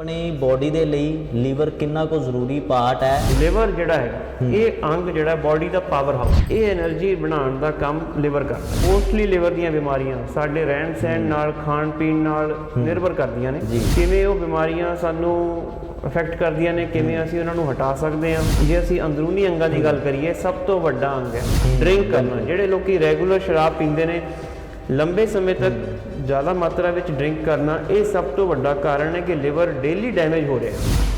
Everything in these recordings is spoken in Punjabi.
ਆਪਣੀ ਬੋਡੀ ਦੇ ਲਈ ਲੀਵਰ ਕਿੰਨਾ ਕੋ ਜ਼ਰੂਰੀ ਪਾਰਟ ਹੈ? ਲਿਵਰ ਜਿਹੜਾ ਹੈ ਇਹ ਅੰਗ ਜਿਹੜਾ ਬਾਡੀ ਦਾ ਪਾਵਰ ਹਾਊਸ ਇਹ એનર્ਜੀ ਬਣਾਉਣ ਦਾ ਕੰਮ ਲਿਵਰ ਕਰਦਾ। ਮੋਸਟਲੀ ਲਿਵਰ ਦੀਆਂ ਬਿਮਾਰੀਆਂ ਸਾਡੇ ਰਹਿਣ ਸਹਿਣ ਨਾਲ ਖਾਣ ਪੀਣ ਨਾਲ ਨਿਰਭਰ ਕਰਦੀਆਂ ਨੇ। ਕਿਵੇਂ ਉਹ ਬਿਮਾਰੀਆਂ ਸਾਨੂੰ ਇਫੈਕਟ ਕਰਦੀਆਂ ਨੇ ਕਿਵੇਂ ਅਸੀਂ ਉਹਨਾਂ ਨੂੰ ਹਟਾ ਸਕਦੇ ਹਾਂ। ਜੇ ਅਸੀਂ ਅੰਦਰੂਨੀ ਅੰਗਾਂ ਦੀ ਗੱਲ ਕਰੀਏ ਸਭ ਤੋਂ ਵੱਡਾ ਅੰਗ ਹੈ ਡਰਿੰਕ ਕਰਨਾ। ਜਿਹੜੇ ਲੋਕੀ ਰੈਗੂਲਰ ਸ਼ਰਾਬ ਪੀਂਦੇ ਨੇ ਲੰਬੇ ਸਮੇਂ ਤੱਕ ਜ਼ਿਆਦਾ ਮਾਤਰਾ ਵਿੱਚ ਡਰਿੰਕ ਕਰਨਾ ਇਹ ਸਭ ਤੋਂ ਵੱਡਾ ਕਾਰਨ ਹੈ ਕਿ ਲਿਵਰ ਡੇਲੀ ਡੈਮੇਜ ਹੋ ਰਿਹਾ ਹੈ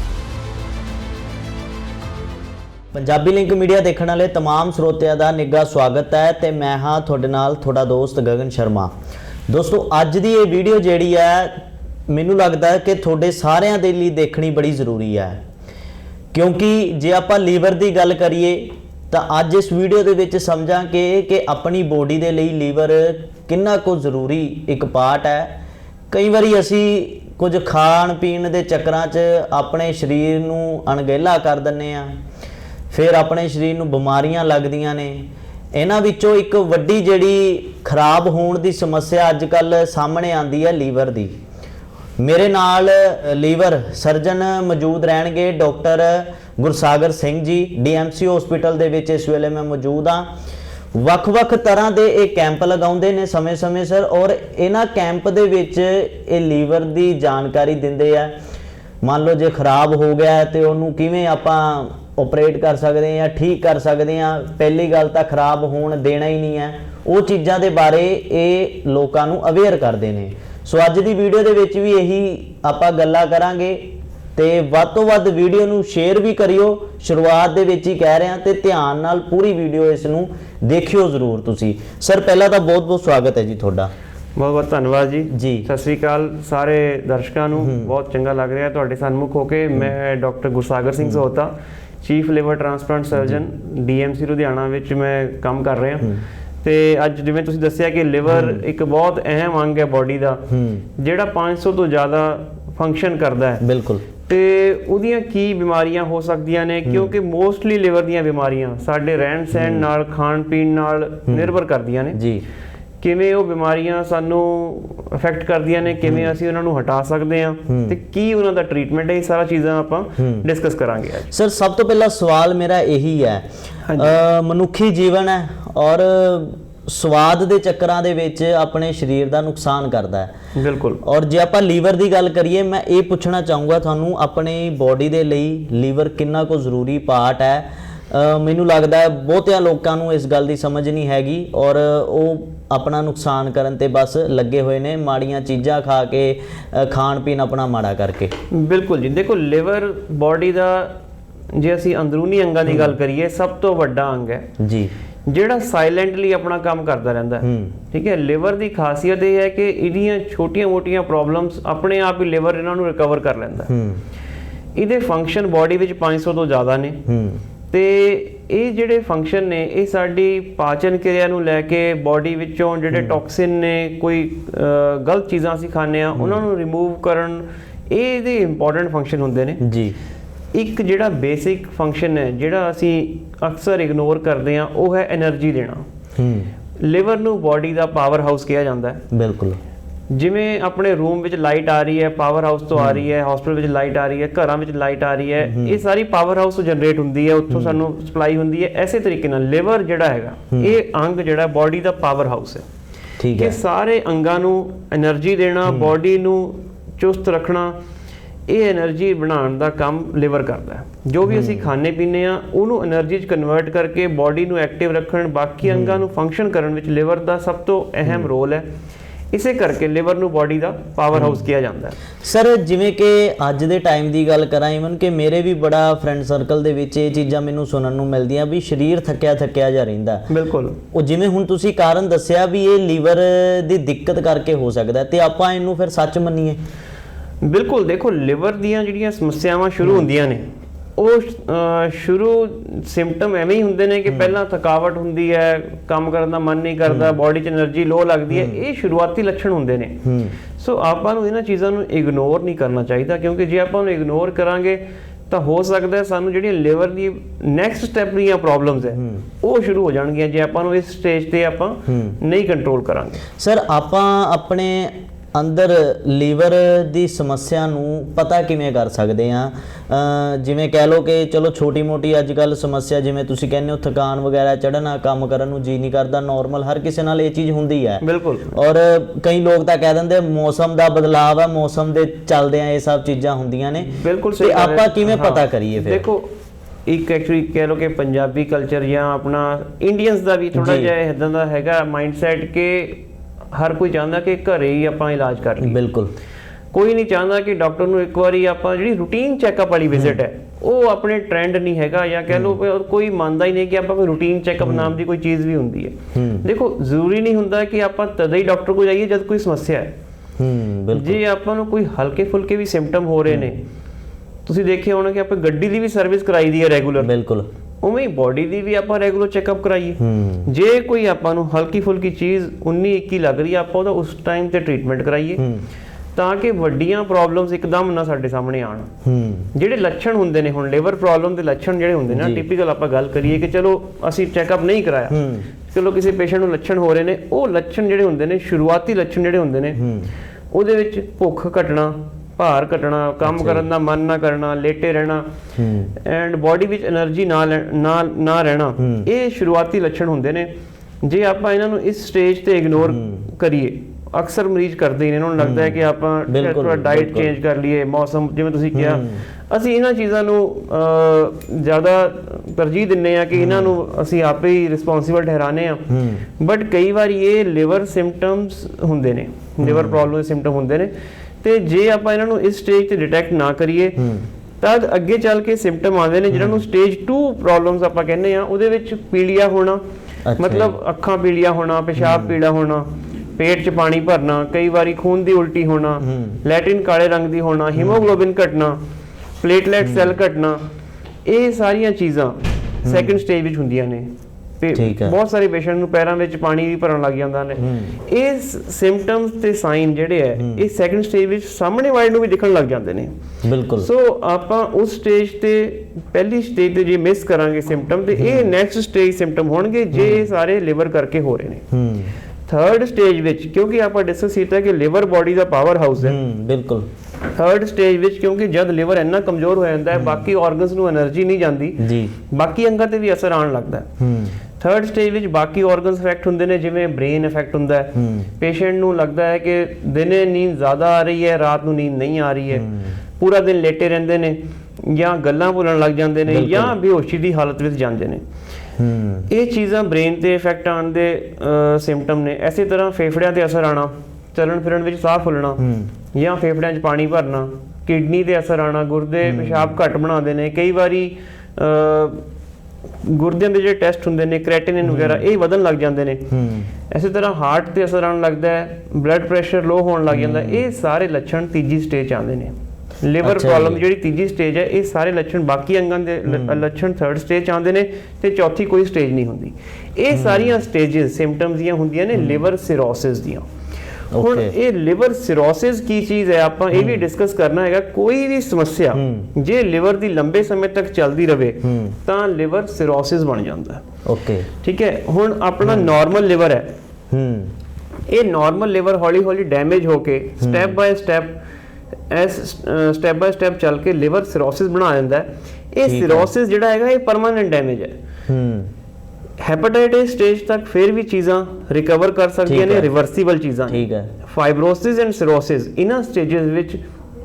ਪੰਜਾਬੀ ਲਿੰਕ ਮੀਡੀਆ ਦੇਖਣ ਵਾਲੇ तमाम ਸਰੋਤਿਆਂ ਦਾ ਨਿੱਘਾ ਸਵਾਗਤ ਹੈ ਤੇ ਮੈਂ ਹਾਂ ਤੁਹਾਡੇ ਨਾਲ ਤੁਹਾਡਾ ਦੋਸਤ ਗਗਨ ਸ਼ਰਮਾ ਦੋਸਤੋ ਅੱਜ ਦੀ ਇਹ ਵੀਡੀਓ ਜਿਹੜੀ ਹੈ ਮੈਨੂੰ ਲੱਗਦਾ ਹੈ ਕਿ ਤੁਹਾਡੇ ਸਾਰਿਆਂ ਦੇ ਲਈ ਦੇਖਣੀ ਬੜੀ ਜ਼ਰੂਰੀ ਹੈ ਕਿਉਂਕਿ ਜੇ ਆਪਾਂ ਲੀਵਰ ਦੀ ਗੱਲ ਕਰੀਏ ਤਾਂ ਅੱਜ ਇਸ ਵੀਡੀਓ ਦੇ ਵਿੱਚ ਸਮਝਾਂਗੇ ਕਿ ਆਪਣੀ ਬੋਡੀ ਦੇ ਲਈ ਲੀਵਰ ਕਿੰਨਾ ਕੁ ਜ਼ਰੂਰੀ ਇੱਕ ਪਾਰਟ ਹੈ। ਕਈ ਵਾਰੀ ਅਸੀਂ ਕੁਝ ਖਾਣ ਪੀਣ ਦੇ ਚੱਕਰਾਂ 'ਚ ਆਪਣੇ ਸਰੀਰ ਨੂੰ ਅਣਗਹਿਲਾ ਕਰ ਦਿੰਨੇ ਆ ਫਿਰ ਆਪਣੇ ਸਰੀਰ ਨੂੰ ਬਿਮਾਰੀਆਂ ਲੱਗਦੀਆਂ ਨੇ। ਇਹਨਾਂ ਵਿੱਚੋਂ ਇੱਕ ਵੱਡੀ ਜਿਹੜੀ ਖਰਾਬ ਹੋਣ ਦੀ ਸਮੱਸਿਆ ਅੱਜ ਕੱਲ ਸਾਹਮਣੇ ਆਂਦੀ ਹੈ ਲੀਵਰ ਦੀ। ਮੇਰੇ ਨਾਲ ਲੀਵਰ ਸਰਜਨ ਮੌਜੂਦ ਰਹਿਣਗੇ, doctor Gursagar Singh ji, DMC hospital ਦੇ ਵਿੱਚ ਇਸ ਵੇਲੇ ਮੈਂ ਮੌਜੂਦ ਹਾਂ। ਵੱਖ-ਵੱਖ ਤਰ੍ਹਾਂ ਦੇ ਇਹ ਕੈਂਪ ਲਗਾਉਂਦੇ ਨੇ ਸਮੇਂ-ਸਮੇਂ ਸਿਰ ਔਰ ਇਹਨਾਂ ਕੈਂਪ ਦੇ ਵਿੱਚ ਇਹ ਲੀਵਰ ਦੀ ਜਾਣਕਾਰੀ ਦਿੰਦੇ ਆ। ਮੰਨ ਲਓ ਜੇ ਖਰਾਬ ਹੋ ਗਿਆ ਹੈ ਤੇ ਉਹਨੂੰ ਕਿਵੇਂ ਆਪਾਂ ਆਪਰੇਟ ਕਰ ਸਕਦੇ ਹਾਂ ਠੀਕ ਕਰ ਸਕਦੇ ਹਾਂ। ਪਹਿਲੀ ਗੱਲ ਤਾਂ ਖਰਾਬ ਹੋਣ ਦੇਣਾ ਹੀ ਨਹੀਂ ਹੈ। ਉਹ ਚੀਜ਼ਾਂ ਦੇ ਬਾਰੇ ਇਹ ਲੋਕਾਂ ਨੂੰ ਅਵੇਅਰ ਕਰਦੇ ਨੇ। ਸੋ ਅੱਜ ਦੀ ਵੀਡੀਓ ਦੇ ਵਿੱਚ ਵੀ ਇਹੀ ਆਪਾਂ ਗੱਲਾਂ ਕਰਾਂਗੇ। ਤੇ ਵੱਧ ਤੋਂ ਵੱਧ ਵੀਡੀਓ ਨੂੰ ਸ਼ੇਅਰ ਵੀ ਕਰਿਓ। ਸ਼ੁਰੂਆਤ ਦੇ ਵਿੱਚ ਹੀ ਕਹਿ ਰਿਹਾ ਤੇ ਧਿਆਨ ਨਾਲ ਪੂਰੀ ਵੀਡੀਓ ਇਸ ਨੂੰ ਦੇਖਿਓ ਜ਼ਰੂਰ ਤੁਸੀਂ। ਸਰ ਪਹਿਲਾਂ ਤਾਂ ਬਹੁਤ ਬਹੁਤ ਸਵਾਗਤ ਹੈ ਜੀ ਤੁਹਾਡਾ। ਬਹੁਤ ਬਹੁਤ ਧੰਨਵਾਦ ਜੀ। ਜੀ। ਸਤਿ ਸ੍ਰੀ ਅਕਾਲ ਸਾਰੇ ਦਰਸ਼ਕਾਂ ਨੂੰ। ਬਹੁਤ ਚੰਗਾ ਲੱਗ ਰਿਹਾ ਤੁਹਾਡੇ ਸਨਮੁਖ ਹੋ ਕੇ। ਮੈਂ doctor Gursagar Singh Sohta chief liver transplant surgeon DMC Ludhiana ਵਿੱਚ ਮੈਂ ਕੰਮ ਕਰ ਰਿਹਾ। ਤੇ ਅੱਜ ਜਿਵੇਂ ਤੁਸੀਂ ਦੱਸਿਆ ਕਿ ਲਿਵਰ ਇੱਕ ਬਹੁਤ ਅਹਿਮ ਅੰਗ ਹੈ ਬਾਡੀ ਦਾ। ਜਿਹੜਾ 500 ਤੋਂ ਜ਼ਿਆਦਾ ਫੰਕਸ਼ਨ ਕਰਦਾ ਹੈ। ਬਿਲਕੁਲ। ਤੇ ਉਹਦੀਆਂ ਕੀ ਬਿਮਾਰੀਆਂ ਹੋ ਸਕਦੀਆਂ ਨੇ? ਕਿਉਂਕਿ ਮੋਸਟਲੀ ਲਿਵਰ ਦੀਆਂ ਬਿਮਾਰੀਆਂ ਸਾਡੇ ਰਹਿਣ ਸਹਿਣ ਨਾਲ ਖਾਣ ਪੀਣ ਨਾਲ ਨਿਰਭਰ ਕਰਦੀਆਂ ਨੇ। ਜੀ। ਕਿਵੇਂ ਉਹ ਬਿਮਾਰੀਆਂ ਸਾਨੂੰ ਅਫੈਕਟ ਕਰਦੀਆਂ ਨੇ? ਕਿਵੇਂ ਅਸੀਂ ਉਹਨਾਂ ਨੂੰ ਹਟਾ ਸਕਦੇ ਹਾਂ? ਤੇ ਕੀ ਉਹਨਾਂ ਦਾ ਟ੍ਰੀਟਮੈਂਟ ਹੈ? ਇਹ ਸਾਰਾ ਚੀਜ਼ਾਂ ਆਪਾਂ ਡਿਸਕਸ ਕਰਾਂਗੇ ਅੱਜ। ਸਰ ਸਭ ਤੋਂ ਪਹਿਲਾਂ ਸਵਾਲ ਮੇਰਾ ਇਹੀ ਹੈ। ਮਨੁੱਖੀ ਜੀਵਨ ਹੈ ਔਰ ਸਵਾਦ ਦੇ ਚੱਕਰਾਂ ਦੇ ਵਿੱਚ ਆਪਣੇ ਸਰੀਰ ਦਾ ਨੁਕਸਾਨ ਕਰਦਾ ਹੈ। ਬਿਲਕੁਲ। ਔਰ ਜੇ ਆਪਾਂ ਲੀਵਰ ਦੀ ਗੱਲ ਕਰੀਏ ਮੈਂ ਇਹ ਪੁੱਛਣਾ ਚਾਹੂੰਗਾ ਤੁਹਾਨੂੰ ਆਪਣੀ ਬੋਡੀ ਦੇ ਲਈ ਲੀਵਰ ਕਿੰਨਾ ਕੁ ਜ਼ਰੂਰੀ ਪਾਰਟ ਹੈ? ਮੈਨੂੰ ਲੱਗਦਾ ਹੈ ਬਹੁਤਿਆਂ ਲੋਕਾਂ ਨੂੰ ਇਸ ਗੱਲ ਦੀ ਸਮਝ ਨਹੀਂ ਹੈਗੀ ਔਰ ਉਹ ਆਪਣਾ ਨੁਕਸਾਨ ਕਰਨ ਤੇ ਬਸ ਲੱਗੇ ਹੋਏ ਨੇ ਮਾੜੀਆਂ ਚੀਜ਼ਾਂ ਖਾ ਕੇ ਖਾਣ ਪੀਣ ਆਪਣਾ ਮਾੜਾ ਕਰਕੇ। ਬਿਲਕੁਲ ਜੀ। ਦੇਖੋ ਲਿਵਰ ਬਾਡੀ ਦਾ ਜੇ ਅਸੀਂ ਅੰਦਰੂਨੀ ਅੰਗਾਂ ਦੀ ਗੱਲ ਕਰੀਏ ਸਭ ਤੋਂ ਵੱਡਾ ਅੰਗ ਹੈ। ਜੀ। ਜਿਹੜਾ ਸਾਇਲੈਂਟਲੀ ਆਪਣਾ ਕੰਮ ਕਰਦਾ ਰਹਿੰਦਾ ਠੀਕ ਹੈ ਲਿਵਰ ਦੀ ਖਾਸੀਅਤ ਇਹ ਹੈ ਕਿ ਇਹਦੀਆਂ ਛੋਟੀਆਂ-ਮੋਟੀਆਂ ਪ੍ਰੋਬਲਮਸ ਆਪਣੇ ਆਪ ਹੀ ਲਿਵਰ ਇਹਨਾਂ ਨੂੰ ਰਿਕਵਰ ਕਰ ਲੈਂਦਾ ਇਹਦੇ ਫੰਕਸ਼ਨ ਬਾਡੀ ਵਿੱਚ 500 ਤੋਂ ਜ਼ਿਆਦਾ ਨੇ। ਤੇ ਇਹ ਜਿਹੜੇ ਫੰਕਸ਼ਨ ਨੇ ਇਹ ਸਾਡੀ ਪਾਚਨ ਕਿਰਿਆ ਨੂੰ ਲੈ ਕੇ ਬਾਡੀ ਵਿੱਚੋਂ ਜਿਹੜੇ ਟੌਕਸਿਨ ਨੇ ਕੋਈ ਗਲਤ ਚੀਜ਼ਾਂ ਅਸੀਂ ਖਾਂਦੇ ਆ ਉਹਨਾਂ ਨੂੰ ਰਿਮੂਵ ਕਰਨ ਇਹ ਇਹਦੇ ਇੰਪੋਰਟੈਂਟ ਫੰਕਸ਼ਨ ਹੁੰਦੇ ਨੇ। ਜੀ। ਇੱਕ ਜਿਹੜਾ ਬੇਸਿਕ ਫੰਕਸ਼ਨ ਹੈ ਜਿਹੜਾ ਅਸੀਂ ਅਕਸਰ ਇਗਨੋਰ ਕਰਦੇ ਆ ਉਹ ਹੈ એનર્ਜੀ ਦੇਣਾ। ਹੂੰ। ਲਿਵਰ ਨੂੰ ਬਾਡੀ ਦਾ ਪਾਵਰ ਹਾਊਸ ਕਿਹਾ ਜਾਂਦਾ ਹੈ। ਬਿਲਕੁਲ। ਜਿਵੇਂ ਆਪਣੇ ਰੂਮ ਵਿੱਚ ਲਾਈਟ ਆ ਰਹੀ ਹੈ ਪਾਵਰ ਹਾਊਸ ਤੋਂ ਆ ਰਹੀ ਹੈ ਹਸਪੀਟਲ ਵਿੱਚ ਲਾਈਟ ਆ ਰਹੀ ਹੈ ਘਰਾਂ ਵਿੱਚ ਲਾਈਟ ਆ ਰਹੀ ਹੈ ਇਹ ਸਾਰੀ ਪਾਵਰ ਹਾਊਸ ਤੋਂ ਜਨਰੇਟ ਹੁੰਦੀ ਹੈ ਉੱਥੋਂ ਸਾਨੂੰ ਸਪਲਾਈ ਹੁੰਦੀ ਹੈ। ਐਸੇ ਤਰੀਕੇ ਨਾਲ ਲਿਵਰ ਜਿਹੜਾ ਹੈਗਾ ਇਹ ਅੰਗ ਜਿਹੜਾ ਬਾਡੀ ਦਾ ਪਾਵਰ ਹਾਊਸ ਹੈ। ਠੀਕ ਹੈ। ਇਹ ਸਾਰੇ ਅੰਗਾਂ ਨੂੰ એનર્ਜੀ ਦੇਣਾ ਬਾਡੀ ਨੂੰ ਚੁਸਤ ਰੱਖਣਾ ਇਹ એનર્ਜੀ ਬਣਾਉਣ ਦਾ ਕੰਮ ਲਿਵਰ ਕਰਦਾ ਹੈ। ਜੋ ਵੀ ਅਸੀਂ ਖਾਣੇ ਪੀਨੇ ਆ ਉਹਨੂੰ એનર્ਜੀ 'ਚ ਕਨਵਰਟ ਕਰਕੇ ਬਾਡੀ ਨੂੰ ਐਕਟਿਵ ਰੱਖਣ ਬਾਕੀ ਅੰਗਾਂ ਨੂੰ ਫੰਕਸ਼ਨ ਕਰਨ ਵਿੱਚ ਲਿਵਰ ਦਾ ਸਭ ਤੋਂ ਅਹਿਮ ਰੋਲ ਹੈ। ਇਸੇ ਕਰਕੇ ਲਿਵਰ ਨੂੰ ਬਾਡੀ ਦਾ ਪਾਵਰ ਹਾਊਸ ਕਿਹਾ ਜਾਂਦਾ ਹੈ। ਸਰ ਜਿਵੇਂ ਕਿ ਅੱਜ ਦੇ ਟਾਈਮ ਦੀ ਗੱਲ ਕਰਾਂ ਇਵਨ ਕਿ ਮੇਰੇ ਵੀ ਬੜਾ ਫਰੈਂਡ ਸਰਕਲ ਦੇ ਵਿੱਚ ਇਹ ਚੀਜ਼ਾਂ ਮੈਨੂੰ ਸੁਣਨ ਨੂੰ ਮਿਲਦੀਆਂ ਵੀ ਸਰੀਰ ਥੱਕਿਆ ਥੱਕਿਆ ਜਾ ਰਹਿੰਦਾ। ਬਿਲਕੁਲ। ਉਹ ਜਿਵੇਂ ਹੁਣ ਤੁਸੀਂ ਕਾਰਨ ਦੱਸਿਆ ਵੀ ਇਹ ਲਿਵਰ ਦੀ ਦਿੱਕਤ ਕਰਕੇ ਹੋ ਸਕਦਾ ਤੇ ਆਪਾਂ ਇਹਨੂੰ ਫਿਰ ਸੱਚ ਮੰਨੀਏ। ਬਿਲਕੁਲ ਦੇਖੋ ਲਿਵਰ ਦੀਆਂ ਜਿਹੜੀਆਂ ਸਮੱਸਿਆਵਾਂ ਸ਼ੁਰੂ ਹੁੰਦੀਆਂ ਨੇ ਉਹ ਸ਼ੁਰੂ ਸਿੰਪਟਮ ਐਵੇਂ ਹੀ ਹੁੰਦੇ ਨੇ ਕਿ ਪਹਿਲਾਂ ਥਕਾਵਟ ਹੁੰਦੀ ਹੈ ਕੰਮ ਕਰਨ ਦਾ ਮਨ ਨਹੀਂ ਕਰਦਾ ਬਾਡੀ 'ਚ એનર્ਜੀ ਲੋ ਲੱਗਦੀ ਹੈ ਇਹ ਸ਼ੁਰੂਆਤੀ ਲੱਛਣ ਹੁੰਦੇ ਨੇ। ਸੋ ਆਪਾਂ ਨੂੰ ਇਹਨਾਂ ਚੀਜ਼ਾਂ ਨੂੰ ਇਗਨੋਰ ਨਹੀਂ ਕਰਨਾ ਚਾਹੀਦਾ ਕਿਉਂਕਿ ਜੇ ਆਪਾਂ ਉਹਨੂੰ ਇਗਨੋਰ ਕਰਾਂਗੇ ਤਾਂ ਹੋ ਸਕਦਾ ਸਾਨੂੰ ਜਿਹੜੀਆਂ ਲਿਵਰ ਦੀ ਨੈਕਸਟ ਸਟੈਪ ਦੀਆਂ ਪ੍ਰੋਬਲਮਸ ਹੈ ਉਹ ਸ਼ੁਰੂ ਹੋ ਜਾਣਗੀਆਂ ਜੇ ਆਪਾਂ ਨੂੰ ਇਸ ਸਟੇਜ ਤੇ ਆਪਾਂ ਨਹੀਂ ਕੰਟਰੋਲ ਕਰਾਂਗੇ। ਸਰ ਆਪਾਂ ਆਪਣੇ ਅੰਦਰ ਲੀਵਰ ਦੀ ਸਮੱਸਿਆ ਨੂੰ ਪਤਾ ਕਿਵੇਂ ਕਰ ਸਕਦੇ ਆ ਜਿਵੇਂ ਕਹਿ ਲਓ ਕਿ ਚਲੋ ਛੋਟੀ ਮੋਟੀ ਅੱਜ ਕੱਲ ਸਮੱਸਿਆ ਜਿਵੇਂ ਤੁਸੀਂ ਕਹਿੰਦੇ ਹੋ ਥਕਾਨ ਵਗੈਰਾ ਚੜਨਾ ਕੰਮ ਕਰਨ ਨੂੰ ਜੀ ਨਹੀਂ ਕਰਦਾ ਨਾਰਮਲ ਹਰ ਕਿਸੇ ਨਾਲ ਇਹ ਚੀਜ਼ ਹੁੰਦੀ ਹੈ ਬਿਲਕੁਲ ਔਰ ਕਈ ਲੋਕ ਤਾਂ ਕਹਿ ਦਿੰਦੇ ਮੌਸਮ ਦਾ ਬਦਲਾਅ ਹੈ ਮੌਸਮ ਦੇ ਚੱਲਦੇ ਆ ਇਹ ਸਭ ਚੀਜ਼ਾਂ ਹੁੰਦੀਆਂ ਨੇ ਬਿਲਕੁਲ ਸਹੀ। ਆਪਾਂ ਕਿਵੇਂ। ਪਤਾ ਕਰੀਏ ਫਿਰ ਦੇਖੋ ਇੱਕ ਐਕਚੁਅਲੀ ਕਹਿ ਲੋ ਕਿ ਪੰਜਾਬੀ ਕਲਚਰ ਜਾਂ ਆਪਣਾ ਇੰਡੀਅਨਸ ਦਾ ਵੀ ਥੋੜਾ। ਜਿਹਾ ਇਦਾਂ ਦਾ ਹੈਗਾ ਮਾਈਂਡਸੈਟ ਕਿ ਹਰ ਕੋਈ ਚਾਹੁੰਦਾ ਕਿ ਘਰੇ ਹੀ ਆਪਾਂ ਇਲਾਜ ਕਰ ਲਈਏ। ਬਿਲਕੁਲ। ਕੋਈ ਨਹੀਂ ਚਾਹੁੰਦਾ ਕਿ ਡਾਕਟਰ ਨੂੰ ਇੱਕ ਵਾਰੀ ਆਪਾਂ ਜਿਹੜੀ ਰੂਟੀਨ ਚੈੱਕਅਪ ਵਾਲੀ ਵਿਜ਼ਿਟ ਹੈ ਉਹ ਆਪਣੇ ਟ੍ਰੈਂਡ ਨਹੀਂ ਹੈਗਾ ਜਾਂ ਕਹਿ ਲਓ ਕੋਈ ਮੰਨਦਾ ਹੀ ਨਹੀਂ ਕਿ ਆਪਾਂ ਕੋਈ ਰੂਟੀਨ ਚੈੱਕਅਪ ਨਾਮ ਦੀ ਕੋਈ ਚੀਜ਼ ਵੀ ਹੁੰਦੀ ਹੈ। ਹੂੰ। ਦੇਖੋ ਜ਼ਰੂਰੀ ਨਹੀਂ ਹੁੰਦਾ ਕਿ ਆਪਾਂ ਤਦ ਹੀ ਡਾਕਟਰ ਕੋਲ ਜਾਈਏ ਜਦ ਕੋਈ ਸਮੱਸਿਆ ਹੈ। ਹੂੰ ਬਿਲਕੁਲ। ਜੇ ਆਪਾਂ ਨੂੰ ਕੋਈ ਹਲਕੇ ਫੁਲਕੇ ਵੀ ਸਿੰਪਟਮ ਹੋ ਰਹੇ ਨੇ ਤੁਸੀਂ ਦੇਖਿਆ ਹੋਣਾ ਕਿ ਆਪਾਂ ਗੱਡੀ ਦੀ ਵੀ ਸਰਵਿਸ ਕਰਾਈ ਦੀ ਹੈ ਰੈਗੂਲਰ ਬਿਲਕੁਲ। ਉਵੇਂ ਹੀ ਬਾਡੀ ਦੀ ਵੀ ਆਪਾਂ ਰੈਗੂਲਰ ਚੈੱਕਅਪ ਕਰਾਈਏ। ਜੇ ਕੋਈ ਆਪਾਂ ਨੂੰ ਹਲਕੀ ਫੁਲਕੀ ਚੀਜ਼ 19 21 ਲੱਗ ਰਹੀ ਹੈ ਆਪਾਂ ਉਹਦਾ ਉਸ ਟਾਈਮ ਤੇ ਟ੍ਰੀਟਮੈਂਟ ਕਰਾਈਏ। ਤਾਂ ਕਿ ਵੱਡੀਆਂ ਪ੍ਰੋਬਲਮਸ ਇੱਕਦਮ ਨਾ ਸਾਡੇ ਸਾਹਮਣੇ ਆਣ ਜਿਹੜੇ ਲੱਛਣ ਹੁੰਦੇ ਨੇ ਹੁਣ ਲਿਵਰ ਪ੍ਰੋਬਲਮ ਦੇ ਲੱਛਣ ਜਿਹੜੇ ਹੁੰਦੇ ਨੇ। ਟਿਪੀਕਲ ਆਪਾਂ ਗੱਲ ਕਰੀਏ ਕਿ ਚਲੋ ਅਸੀਂ ਚੈੱਕਅਪ ਨਹੀਂ ਕਰਾਇਆ। ਚਲੋ ਕਿਸੇ ਪੇਸ਼ੈਂਟ ਨੂੰ ਲੱਛਣ ਹੋ ਰਹੇ ਨੇ ਉਹ ਲੱਛਣ ਜਿਹੜੇ ਹੁੰਦੇ ਨੇ ਸ਼ੁਰੂਆਤੀ ਲੱਛਣ ਜਿਹੜੇ ਹੁੰਦੇ ਨੇ ਉਹਦੇ ਵਿੱਚ ਭੁੱਖ ਘਟਣਾ ਭਾਰ ਘਟਣਾ ਕੰਮ ਕਰਨ ਦਾ ਮਨ ਨਾ ਕਰਨਾ ਲੇਟੇ ਰਹਿਣਾ ਐਂਡ ਬਾਡੀ ਵਿੱਚ એનર્ਜੀ ਨਾ ਨਾ ਰਹਿਣਾ ਇਹ ਸ਼ੁਰੂਆਤੀ ਲੱਛਣ ਹੁੰਦੇ ਨੇ। ਜੇ ਆਪਾਂ ਇਹਨਾਂ ਨੂੰ ਇਸ ਸਟੇਜ ਤੇ ਇਗਨੋਰ ਕਰੀਏ ਅਕਸਰ ਮਰੀਜ਼ ਕਰਦੇ ਨੇ ਇਹਨਾਂ ਨੂੰ ਲੱਗਦਾ ਹੈ ਕਿ ਆਪਾਂ ਥੋੜਾ ਡਾਈਟ ਚੇਂਜ ਕਰ ਲਈਏ ਮੌਸਮ ਜਿਵੇਂ ਤੁਸੀਂ ਕਿਹਾ। ਅਸੀਂ ਇਹਨਾਂ ਚੀਜ਼ਾਂ ਨੂੰ ਜ਼ਿਆਦਾ ਤਰਜੀਹ ਦਿੰਨੇ ਆ ਕਿ ਇਹਨਾਂ ਨੂੰ ਅਸੀਂ ਆਪੇ ਹੀ ਰਿਸਪੌਂਸਿਬਲ ਠਹਿਰਾਨੇ ਆ ਬਟ ਕਈ ਵਾਰ ਇਹ ਲਿਵਰ ਸਿੰਪਟਮਸ ਹੁੰਦੇ ਨੇ। ਲਿਵਰ ਪ੍ਰੋਬਲਮ ਸਿੰਪਟਮ ਹੁੰਦੇ ਨੇ। ਤੇ ਜੇ ਆਪਾਂ ਇਹਨਾਂ ਨੂੰ ਇਸ ਸਟੇਜ ਤੇ ਡਿਟੈਕਟ ਨਾ ਕਰੀਏ ਤਦ ਅੱਗੇ ਚੱਲ ਕੇ ਸਿੰਪਟਮ ਆਉਂਦੇ ਨੇ ਜਿਹਨਾਂ ਨੂੰ ਸਟੇਜ 2 ਪ੍ਰੋਬਲਮਸ ਆਪਾਂ ਕਹਿੰਦੇ ਆ ਉਹਦੇ ਵਿੱਚ ਪੀਲੀਆ ਹੋਣਾ ਮਤਲਬ ਅੱਖਾਂ ਪੀਲੀਆਂ ਹੋਣਾ ਪਿਸ਼ਾਬ ਪੀਲਾ ਹੋਣਾ ਪੇਟ 'ਚ ਪਾਣੀ ਭਰਨਾ ਕਈ ਵਾਰੀ ਖੂਨ ਦੀ ਉਲਟੀ ਹੋਣਾ। ਲੈਟਿਨ ਕਾਲੇ ਰੰਗ ਦੀ ਹੋਣਾ ਹੀਮੋਗਲੋਬਿਨ ਘਟਣਾ ਪਲੇਟਲੈਟ ਸੈੱਲ ਘਟਣਾ ਇਹ ਸਾਰੀਆਂ ਚੀਜ਼ਾਂ ਸੈਕੰਡ ਸਟੇਜ ਵਿੱਚ ਹੁੰਦੀਆਂ ਨੇ। ਤੇ। ਬਹੁਤ ਸਾਰੇ ਪੇਸ਼ੈਂਟ ਨੂੰ ਪੈਰਾਂ ਵਿੱਚ ਪਾਣੀ ਵੀ ਭਰਨ ਲੱਗ ਜਾਂਦਾ ਨੇ। ਇਹ ਸਿੰਪਟਮਸ ਤੇ ਸਾਈਨ ਜਿਹੜੇ ਹੈ ਇਹ ਸੈਕੰਡ ਸਟੇਜ ਵਿੱਚ ਸਾਹਮਣੇ ਵਾਲੇ ਨੂੰ ਵੀ ਦਿਖਣ ਲੱਗ ਜਾਂਦੇ ਨੇ। ਬਿਲਕੁਲ। ਸੋ ਆਪਾਂ ਉਸ ਸਟੇਜ ਤੇ ਪਹਿਲੀ ਸਟੇਜ ਤੇ ਜੇ ਮਿਸ ਕਰਾਂਗੇ ਸਿੰਪਟਮ ਤੇ ਇਹ ਨੈਕਸਟ ਸਟੇਜ ਸਿੰਪਟਮ ਹੋਣਗੇ ਜੇ ਸਾਰੇ ਲਿਵਰ ਕਰਕੇ ਹੋ ਰਹੇ ਨੇ। ਹੂੰ। ਥਰਡ ਸਟੇਜ ਵਿੱਚ ਕਿਉਂਕਿ ਆਪਾਂ ਡਿਸਕਸ ਕੀਤਾ ਕਿ ਲਿਵਰ ਬਾਡੀ ਦਾ ਪਾਵਰ ਹਾਊਸ ਹੈ। ਬਿਲਕੁਲ। ਥਰਡ ਸਟੇਜ ਵਿੱਚ ਕਿਉਂਕਿ ਜਦ ਲਿਵਰ ਇੰਨਾ ਕਮਜ਼ੋਰ ਹੋ ਜਾਂਦਾ ਹੈ ਬਾਕੀ ਆਰਗਨਸ ਨੂੰ એનર્ਜੀ ਨਹੀਂ ਜਾਂਦੀ ਜੀ। ਬਾਕੀ ਅੰਗਾਂ ਤੇ ਵੀ ਅਸਰ ਆਉਣ ਲੱਗਦਾ ਹੈ। ਹੂੰ। ਥਰਡ ਸਟੇਜ ਵਿੱਚ ਬਾਕੀ ਆਰਗਨਸ ਇਫੈਕਟ ਹੁੰਦੇ ਨੇ ਜਿਵੇਂ ਬ੍ਰੇਨ ਇਫੈਕਟ ਹੁੰਦਾ ਹੈ। ਪੇਸ਼ੈਂਟ ਨੂੰ ਲੱਗਦਾ ਹੈ ਕਿ ਦਿਨੇ ਨੀਂਦ ਜ਼ਿਆਦਾ ਆ ਰਹੀ ਹੈ ਰਾਤ ਨੂੰ ਨੀਂਦ ਨਹੀਂ ਆ ਰਹੀ ਹੈ। ਪੂਰਾ ਦਿਨ ਲੇਟੇ ਰਹਿੰਦੇ ਨੇ ਜਾਂ ਗੱਲਾਂ ਭੁੱਲਣ ਲੱਗ ਜਾਂਦੇ ਨੇ ਜਾਂ ਬੇਹੋਸ਼ੀ ਦੀ ਹਾਲਤ ਵਿੱਚ ਜਾਂਦੇ ਨੇ। ਇਹ ਚੀਜ਼ਾਂ ਬ੍ਰੇਨ ਤੇ ਇਫੈਕਟ ਆਉਣ ਦੇ ਸਿੰਪਟਮ ਨੇ। ਐਸੀ ਤਰ੍ਹਾਂ ਫੇਫੜਿਆਂ ਤੇ ਅਸਰ ਆਣਾ ਚੱਲਣ ਫਿਰਨ ਵਿੱਚ ਸਾਹ ਫੁੱਲਣਾ ਹੂੰ। ਜਾਂ ਫੇਫੜਿਆਂ 'ਚ ਪਾਣੀ ਭਰਨਾ ਕਿਡਨੀ ਤੇ ਅਸਰ ਆਣਾ ਗੁਰਦੇ ਪਿਸ਼ਾਬ ਘੱਟ ਬਣਾਉਂਦੇ ਨੇ। ਕਈ ਵਾਰੀ ਗੁਰਦਿਆਂ ਦੇ ਜਿਹੜੇ ਟੈਸਟ ਹੁੰਦੇ ਨੇ ਕ੍ਰੈਟਿਨਿਨ ਵਗੈਰਾ ਇਹ ਵਧਣ ਲੱਗ ਜਾਂਦੇ ਨੇ। ਹੂੰ। ਐਸੇ ਤਰ੍ਹਾਂ ਹਾਰਟ ਤੇ ਅਸਰ ਆਉਣ ਲੱਗਦਾ ਹੈ ਬਲੱਡ ਪ੍ਰੈਸ਼ਰ ਲੋ ਹੋਣ ਲੱਗ ਜਾਂਦਾ। ਇਹ ਸਾਰੇ ਲੱਛਣ ਤੀਜੀ ਸਟੇਜ ਆਉਂਦੇ ਨੇ। Liver problem. ਜਿਹੜੀ ਤੀਜੀ ਸਟੇਜ ਹੈ ਇਹ ਸਾਰੇ ਲੱਛਣ ਬਾਕੀ ਅੰਗਾਂ ਦੇ ਲੱਛਣ ਥਰਡ ਸਟੇਜ ਆਉਂਦੇ ਨੇ ਤੇ ਚੌਥੀ ਕੋਈ ਸਟੇਜ ਨਹੀਂ ਹੁੰਦੀ। ਇਹ ਸਾਰੀਆਂ ਸਟੇजेस ਸਿੰਪਟਮਸ ਦੀਆਂ ਹੁੰਦੀਆਂ ਨੇ ਲਿਵਰ ਸਿਰੋਸਿਸ ਦੀਆਂ। ਹੁਣ. ਇਹ ਲਿਵਰ ਸਿਰੋਸਿਸ ਕੀ ਚੀਜ਼ ਹੈ? ਆਪਾਂ ਇਹ ਵੀ ਡਿਸਕਸ ਕਰਨਾ ਹੈਗਾ ਕੋਈ ਵੀ ਸਮੱਸਿਆ। ਜੇ ਲਿਵਰ ਦੀ ਲੰਬੇ ਸਮੇਂ ਤੱਕ ਚੱਲਦੀ ਰਵੇ ਤਾਂ ਲਿਵਰ ਸਿਰੋਸਿਸ ਬਣ ਜਾਂਦਾ। ਹੈ ਓਕੇ ਠੀਕ ਹੈ? ਹੁਣ ਆਪਣਾ ਨਾਰਮਲ ਲਿਵਰ ਹੈ। ਹੂੰ। ਇਹ ਨਾਰਮਲ ਲਿਵਰ ਹੌਲੀ ਹੌਲੀ ਡੈਮੇਜ ਹੋ ਕੇ ਸਟੈਪ ਬਾਏ ਸਟੈਪ ਇਸ ਸਟੈਪ ਬਾਈ ਸਟੈਪ ਚੱਲ ਕੇ ਲਿਵਰ ਸਿਰੋਸਿਸ ਬਣਾ ਦਿੰਦਾ ਇਹ ਸਿਰੋਸਿਸ ਜਿਹੜਾ ਹੈਗਾ ਇਹ ਪਰਮਨੈਂਟ ਡੈਮੇਜ ਹੈ। ਹੂੰ। ਹੈਪੇਟਾਈਟਿਸ ਸਟੇਜ ਤੱਕ ਫਿਰ ਵੀ ਚੀਜ਼ਾਂ ਰਿਕਵਰ ਕਰ ਸਕਦੀਆਂ ਨੇ ਰਿਵਰਸੀਬਲ ਚੀਜ਼ਾਂ। ਠੀਕ ਹੈ। ਫਾਈਬਰੋਸਿਸ ਐਂਡ ਸਿਰੋਸਿਸ ਇਨ੍ਹਾਂ ਸਟੇजेस ਵਿੱਚ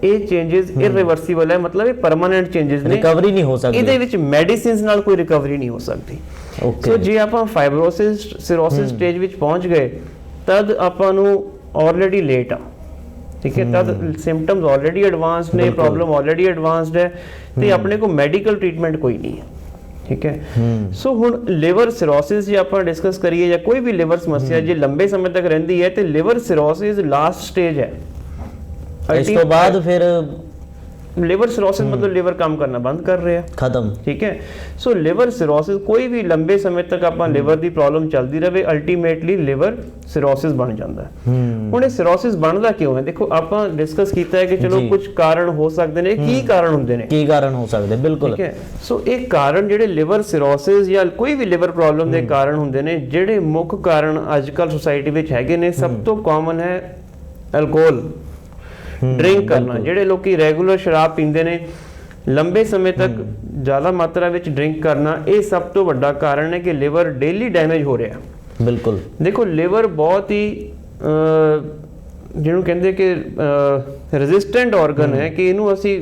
ਇਹ ਚੇਂजेस ਇਰਰੀਵਰਸੀਬਲ ਹੈ ਮਤਲਬ ਇਹ ਪਰਮਨੈਂਟ ਚੇਂजेस ਨੇ। ਰਿਕਵਰੀ ਨਹੀਂ ਹੋ ਸਕਦੀ ਇਹਦੇ ਵਿੱਚ ਮੈਡੀਸਿਨਸ ਨਾਲ ਕੋਈ ਰਿਕਵਰੀ ਨਹੀਂ ਹੋ ਸਕਦੀ। ਓਕੇ ਸੋ ਜੇ ਆਪਾਂ ਫਾਈਬਰੋਸਿਸ ਸਿਰੋਸਿਸ ਸਟੇਜ ਵਿੱਚ ਪਹੁੰਚ ਗਏ ਤਦ ਆਪਾਂ ਨੂੰ ਆਲਰੇਡੀ ਲੇਟ ਆ। ਠੀਕ ਹੈ ਤਦ ਸਿੰਪਟਮਸ ਆਲਰੇਡੀ ਐਡਵਾਂਸਡ ਨੇ। ਪ੍ਰੋਬਲਮ ਆਲਰੇਡੀ ਐਡਵਾਂਸਡ ਹੈ ਤੇ ਆਪਣੇ ਕੋਲ ਮੈਡੀਕਲ ਟ੍ਰੀਟਮੈਂਟ ਕੋਈ ਨਹੀਂ ਹੈ ਠੀਕ ਹੂੰ ਸੋ ਹੁਣ ਲਿਵਰ ਸਿਰੋਸਿਸ ਜੇ ਆਪਾਂ ਡਿਸਕਸ ਕਰੀਏ ਜਾਂ ਕੋਈ ਵੀ ਲਿਵਰ ਸਮੱਸਿਆ ਜੇ ਲੰਬੇ ਸਮੇਂ ਤੱਕ ਰਹਿੰਦੀ ਹੈ ਤੇ ਲਿਵਰ ਸਿਰੋਸਿਸ ਲਾਸਟ ਸਟੇਜ ਹੈ ਇਸ ਤੋਂ ਬਾਅਦ ਫਿਰ ਲਿਵਰ ਸਿਰੋਸਿਸ ਮਤਲਬ ਲਿਵਰ ਕੰਮ ਕਰਨਾ ਬੰਦ ਕਰ ਰਿਹਾ। ਖਤਮ। ਠੀਕ ਹੈ? ਸੋ ਲਿਵਰ ਸਿਰੋਸਿਸ ਕੋਈ ਵੀ ਲੰਬੇ ਸਮੇਂ ਤੱਕ ਆਪਾਂ ਲਿਵਰ ਦੀ ਪ੍ਰੋਬਲਮ ਚੱਲਦੀ ਰਹੇ ਅਲਟੀਮੇਟਲੀ ਲਿਵਰ ਸਿਰੋਸਿਸ ਬਣ ਜਾਂਦਾ। ਹੁਣ ਇਹ ਸਿਰੋਸਿਸ ਬਣਦਾ ਕਿਉਂ ਹੈ? ਦੇਖੋ ਆਪਾਂ ਡਿਸਕਸ ਕੀਤਾ ਹੈ ਕਿ ਚਲੋ। ਕੁਝ ਕਾਰਨ ਹੋ ਸਕਦੇ ਨੇ ਕੀ ਕਾਰਨ ਹੁੰਦੇ ਨੇ। ਕੀ ਕਾਰਨ ਹੋ ਸਕਦੇ? ਬਿਲਕੁਲ। ਠੀਕ ਹੈ? ਸੋ ਇਹ ਕਾਰਨ ਜਿਹੜੇ ਲਿਵਰ ਸਿਰੋਸਿਸ ਜਾਂ ਕੋਈ ਵੀ ਲਿਵਰ ਪ੍ਰੋਬਲਮ ਦੇ ਕਾਰਨ ਹੁੰਦੇ ਨੇ ਜਿਹੜੇ ਮੁੱਖ ਕਾਰਨ ਅੱਜਕੱਲ ਸੋਸਾਇਟੀ ਵਿੱਚ ਹੈਗੇ ਨੇ ਸਭ ਤੋਂ ਕਾਮਨ ਹੈ ਅਲਕੋਹਲ ਡਰਿੰਕ ਕਰਨਾ। ਜਿਹੜੇ ਲੋਕੀ ਰੈਗੂਲਰ ਸ਼ਰਾਬ ਪੀਂਦੇ ਨੇ ਲੰਬੇ ਸਮੇਂ ਤੱਕ ਜ਼ਿਆਦਾ ਮਾਤਰਾ ਵਿੱਚ ਡਰਿੰਕ ਕਰਨਾ ਇਹ ਸਭ ਤੋਂ ਵੱਡਾ ਕਾਰਨ ਹੈ ਕਿ ਲਿਵਰ ਡੇਲੀ ਡੈਮੇਜ ਹੋ ਰਿਹਾ। ਬਿਲਕੁਲ। ਦੇਖੋ ਲਿਵਰ ਬਹੁਤ ਹੀ ਜਿਹਨੂੰ ਕਹਿੰਦੇ ਕਿ ਰੈਜ਼ਿਸਟੈਂਟ ਆਰਗਨ ਹੈ। ਕਿ ਇਹਨੂੰ ਅਸੀਂ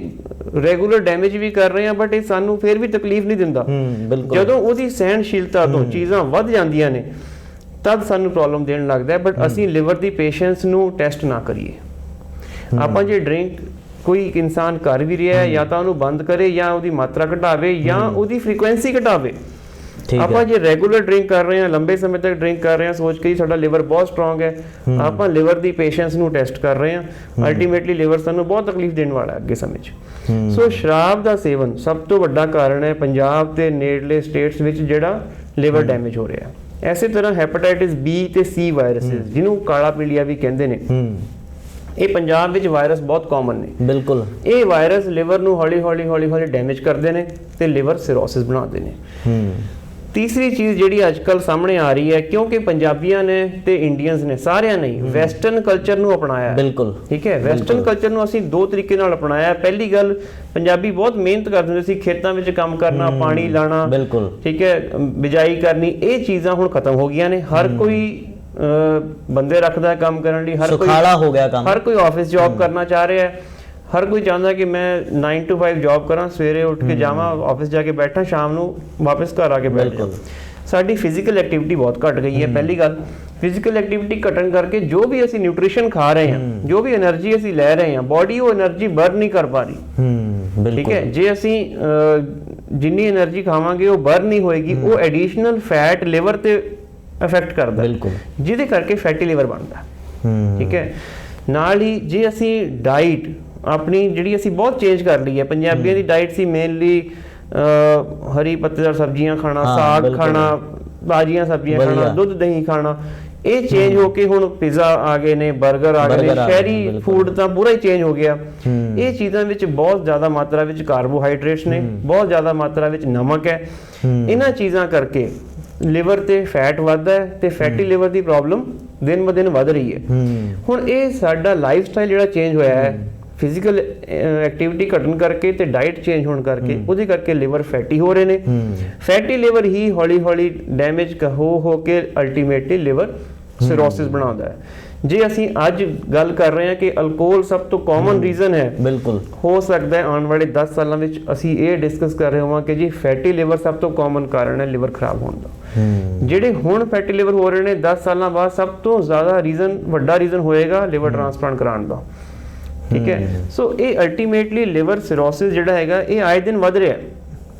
ਰੈਗੂਲਰ ਡੈਮੇਜ ਵੀ ਕਰ ਰਹੇ ਹਾਂ ਬਟ ਇਹ ਸਾਨੂੰ ਫਿਰ ਵੀ ਤਕਲੀਫ ਨਹੀਂ ਦਿੰਦਾ। ਜਦੋਂ ਉਹਦੀ ਸਹਿਣਸ਼ੀਲਤਾ ਤੋਂ ਚੀਜ਼ਾਂ ਵੱਧ ਜਾਂਦੀਆਂ ਨੇ ਤਦ ਸਾਨੂੰ ਪ੍ਰੋਬਲਮ ਦੇਣ ਲੱਗਦਾ ਹੈ ਬਟ ਅਸੀਂ ਲਿਵਰ ਦੀ ਪੇਸ਼ੈਂਸ ਨੂੰ ਟੈਸਟ ਨਾ ਕਰੀਏ। ਆਪਾਂ ਜੇ ਡਰਿੰਕ ਕੋਈ ਇੱਕ ਇਨਸਾਨ ਕਰ ਵੀ ਰਿਹਾ ਹੈ ਜਾਂ ਤਾਂ ਉਹਨੂੰ ਬੰਦ ਕਰੇ ਜਾਂ ਉਹਦੀ ਮਾਤਰਾ ਘਟਾਵੇ ਜਾਂ ਉਹਦੀ ਫ੍ਰੀਕੁਐਂਸੀ ਘਟਾਵੇ। ਆਪਾਂ ਜੇ ਰੈਗੂਲਰ ਡਰਿੰਕ ਕਰ ਰਹੇ ਹਾਂ ਲੰਬੇ ਸਮੇਂ ਤੱਕ ਡਰਿੰਕ ਕਰ ਰਹੇ ਹਾਂ ਸੋਚ ਕੇ ਹੀ ਸਾਡਾ ਲਿਵਰ ਬਹੁਤ ਸਟਰੋਂਗ ਹੈ ਆਪਾਂ ਲਿਵਰ ਦੀ ਪੇਸ਼ੈਂਸ ਨੂੰ ਟੈਸਟ ਕਰ ਰਹੇ ਹਾਂ। ਅਲਟੀਮੇਟਲੀ ਲਿਵਰ ਸਾਨੂੰ ਬਹੁਤ ਤਕਲੀਫ ਦੇਣ ਵਾਲਾ ਅੱਗੇ ਸਮੇਂ 'ਚ। ਸੋ ਸ਼ਰਾਬ ਦਾ ਸੇਵਨ ਸਭ ਤੋਂ ਵੱਡਾ ਕਾਰਨ ਹੈ ਪੰਜਾਬ ਤੇ ਨੇੜਲੇ ਸਟੇਟਸ ਵਿੱਚ ਜਿਹੜਾ ਲਿਵਰ ਡੈਮੇਜ ਹੋ ਰਿਹਾ। ਹੈ ਐਸੇ ਤਰ੍ਹਾਂ ਹੈਪੇਟਾਈਟਿਸ ਬੀ ਤੇ ਸੀ ਵਾਇਰਸਸ ਜਿਹਨੂੰ ਕਾਲਾ ਪੀਲੀਆ ਵੀ ਕਹਿੰਦੇ ਨੇ। ਇਹ ਪੰਜਾਬ ਵਿੱਚ ਵਾਇਰਸ ਬਹੁਤ ਕਾਮਨ ਨੇ। ਬਿਲਕੁਲ। ਇਹ ਵਾਇਰਸ ਲਿਵਰ ਨੂੰ ਹੌਲੀ ਹੌਲੀ ਹੌਲੀ ਹੌਲੀ ਡੈਮੇਜ ਕਰਦੇ ਨੇ ਤੇ ਲਿਵਰ ਸਿਰੋਸਿਸ ਬਣਾਉਂਦੇ ਨੇ। ਹੂੰ। ਤੀਸਰੀ ਚੀਜ਼ ਜਿਹੜੀ ਅੱਜਕੱਲ ਸਾਹਮਣੇ ਆ ਰਹੀ ਹੈ ਕਿਉਂਕਿ ਪੰਜਾਬੀਆਂ ਨੇ ਤੇ ਇੰਡੀਅਨਸ ਨੇ ਸਾਰਿਆਂ ਨੇ ਵੈਸਟਰਨ ਕਲਚਰ ਨੂੰ ਅਪਣਾਇਆ ਬਿਲਕੁਲ। ਠੀਕ ਹੈ? ਵੈਸਟਰਨ ਕਲਚਰ ਨੂੰ ਅਸੀਂ ਦੋ ਤਰੀਕੇ ਨਾਲ ਅਪਣਾਇਆ। ਪਹਿਲੀ ਗੱਲ ਪੰਜਾਬੀ ਬਹੁਤ ਮਿਹਨਤ ਕਰਦੇ ਹੁੰਦੇ ਸੀ ਖੇਤਾਂ ਵਿੱਚ ਕੰਮ ਕਰਨਾ ਪਾਣੀ ਲਾਣਾ ਬਿਲਕੁਲ। ਠੀਕ ਹੈ? ਬਿਜਾਈ ਕਰਨੀ ਇਹ ਚੀਜ਼ਾਂ ਹੁਣ ਖਤਮ ਹੋ ਗਈਆਂ ਨੇ। ਹਰ ਕੋਈ ਬੰਦੇ ਰੱਖਦਾ ਹੈ ਕੰਮ ਕਰਨ ਲਈ ਹਰ ਕੋਈ ਸੁਖਾਲਾ ਹੋ ਗਿਆ ਕੰਮ। ਹਰ ਕੋਈ ਆਫਿਸ ਜੌਬ ਕਰਨਾ ਚਾਹ ਰਿਹਾ ਹੈ। ਹਰ ਕੋਈ ਚਾਹੁੰਦਾ ਕਿ ਮੈਂ 9 to 5 ਜੌਬ ਕਰਾਂ ਸਵੇਰੇ ਉੱਠ ਕੇ ਜਾਵਾਂ ਆਫਿਸ ਜਾ ਕੇ ਬੈਠਾਂ ਸ਼ਾਮ ਨੂੰ ਵਾਪਸ ਘਰ ਆ ਕੇ ਬੈਠ ਜਾਵਾਂ। ਸਾਡੀ ਫਿਜ਼ੀਕਲ ਐਕਟੀਵਿਟੀ ਬਹੁਤ ਘਟ ਗਈ ਹੈ ਪਹਿਲੀ ਗੱਲ ਫਿਜ਼ੀਕਲ ਐਕਟੀਵਿਟੀ ਘਟਣ ਕਰਕੇ ਜੋ ਵੀ ਅਸੀਂ ਨਿਊਟ੍ਰੀਸ਼ਨ ਖਾ ਰਹੇ ਹਾਂ ਜੋ ਵੀ એનર્ਜੀ ਅਸੀਂ ਲੈ ਰਹੇ ਹਾਂ ਬਾਡੀ ਉਹ એનર્ਜੀ ਬਰਨ ਨਹੀਂ ਕਰ ਪਾ ਰਹੀ। ਹੂੰ ਬਿਲਕੁਲ। ਠੀਕ ਹੈ ਜੇ ਅਸੀਂ ਜਿੰਨੀ એનર્ਜੀ ਖਾਵਾਂਗੇ ਉਹ ਬਰਨ ਨਹੀਂ ਹੋਏਗੀ ਉਹ ਐਡੀਸ਼ਨਲ ਫੈਟ ਲਿਵਰ ਤੇ ਅਫੈਕਟ ਕਰਦਾ। ਬਿਲਕੁਲ। ਜਿਹਦੇ ਕਰਕੇ ਫੈਟੀ ਲਿਵਰ ਬਣਦਾ। ਠੀਕ ਹੈ? ਨਾਲ ਹੀ ਜੇ ਅਸੀਂ ਡਾਈਟ ਆਪਣੀ ਜਿਹੜੀ ਅਸੀਂ ਬਹੁਤ ਚੇਂਜ ਕਰ ਲਈ ਹੈ ਪੰਜਾਬੀਆਂ ਦੀ ਡਾਈਟ ਸੀ ਮੇਨਲੀ ਹਰੀ ਪੱਤੇਦਾਰ ਸਬਜ਼ੀਆਂ ਖਾਣਾ ਸਾਗ। ਖਾਣਾ ਤਾਜ਼ੀਆਂ ਸਬਜ਼ੀਆਂ ਖਾਣਾ। ਦੁੱਧ ਦਹੀਂ ਖਾਣਾ। ਇਹ ਚੇਂਜ ਹੋ ਕੇ ਹੁਣ ਪੀਜ਼ਾ ਆ ਗਏ ਨੇ 버ਗਰ ਆ ਗਏ ਨੇ ਸ਼ਹਿਰੀ। ਫੂਡ ਤਾਂ ਪੂਰਾ ਹੀ ਚੇਂਜ ਹੋ ਗਿਆ। ਇਹ ਚੀਜ਼ਾਂ ਵਿੱਚ ਬਹੁਤ ਜ਼ਿਆਦਾ ਮਾਤਰਾ ਵਿੱਚ ਕਾਰਬੋਹਾਈਡਰੇਟਸ ਨੇ ਬਹੁਤ ਜ਼ਿਆਦਾ ਮਾਤਰਾ ਵਿੱਚ ਨਮਕ ਹੂੰ। ਇਹਨਾਂ ਚੀਜ਼ਾਂ ਕਰਕੇ ਲਿਵਰ ਤੇ ਫੈਟ ਵੱਧਦਾ ਹੈ ਤੇ ਫੈਟੀ ਲਿਵਰ ਦੀ ਪ੍ਰੋਬਲਮ ਦਿਨ ਬ ਦਿਨ ਵੱਧ ਰਹੀ ਹੈ। ਹੁਣ ਇਹ ਸਾਡਾ ਲਾਈਫ ਸਟਾਈਲ ਜਿਹੜਾ ਚੇਂਜ ਹੋਇਆ ਹੈ ਫਿਜ਼ੀਕਲ ਐਕਟੀਵਿਟੀ ਘਟਣ ਕਰਕੇ ਤੇ ਡਾਈਟ ਚੇਂਜ ਹੋਣ ਕਰਕੇ ਉਹਦੇ ਕਰਕੇ ਲਿਵਰ ਫੈਟੀ ਹੋ ਰਹੇ ਨੇ। ਫੈਟੀ ਲਿਵਰ ਹੀ ਹੌਲੀ ਹੌਲੀ ਡੈਮੇਜ ਹੋ ਹੋ ਕੇ ਅਲਟੀਮੇਟਲੀ ਲਿਵਰ ਸਿਰੋਸਿਸ ਬਣਾਉਂਦਾ ਹੈ। ਜੇ ਅਸੀਂ ਅੱਜ ਗੱਲ ਕਰ ਰਹੇ ਹਾਂ ਕਿ ਅਲਕੋਹਲ ਸਭ ਤੋਂ ਕਾਮਨ ਰੀਜ਼ਨ ਹੈ ਬਿਲਕੁਲ। ਹੋ ਸਕਦਾ ਹੈ ਆਉਣ ਵਾਲੇ 10 ਸਾਲਾਂ ਵਿੱਚ ਅਸੀਂ ਇਹ ਡਿਸਕਸ ਕਰ ਰਹੇ ਹੋਵਾਂ ਕਿ ਜੀ ਫੈਟੀ ਲਿਵਰ ਸਭ ਤੋਂ ਕਾਮਨ ਕਾਰਨ ਹੈ ਲਿਵਰ ਖਰਾਬ ਹੋਣ ਦਾ। ਜਿਹੜੇ ਹੁਣ ਫੈਟੀ ਲਿਵਰ ਹੋ ਰਹੇ ਨੇ 10 ਸਾਲਾਂ ਬਾਅਦ ਸਭ ਤੋਂ ਜ਼ਿਆਦਾ ਰੀਜ਼ਨ ਵੱਡਾ ਰੀਜ਼ਨ ਹੋਏਗਾ ਲਿਵਰ ਟ੍ਰਾਂਸਪਲਾਂਟ ਕਰਾਉਣ ਦਾ। ਠੀਕ ਹੈ? ਸੋ ਇਹ ਅਲਟੀਮੇਟਲੀ ਲਿਵਰ ਸਿਰੋਸਿਸ ਜਿਹੜਾ ਹੈਗਾ ਇਹ ਆਏ ਦਿਨ ਵੱਧ ਰਿਹਾ ਹੈ।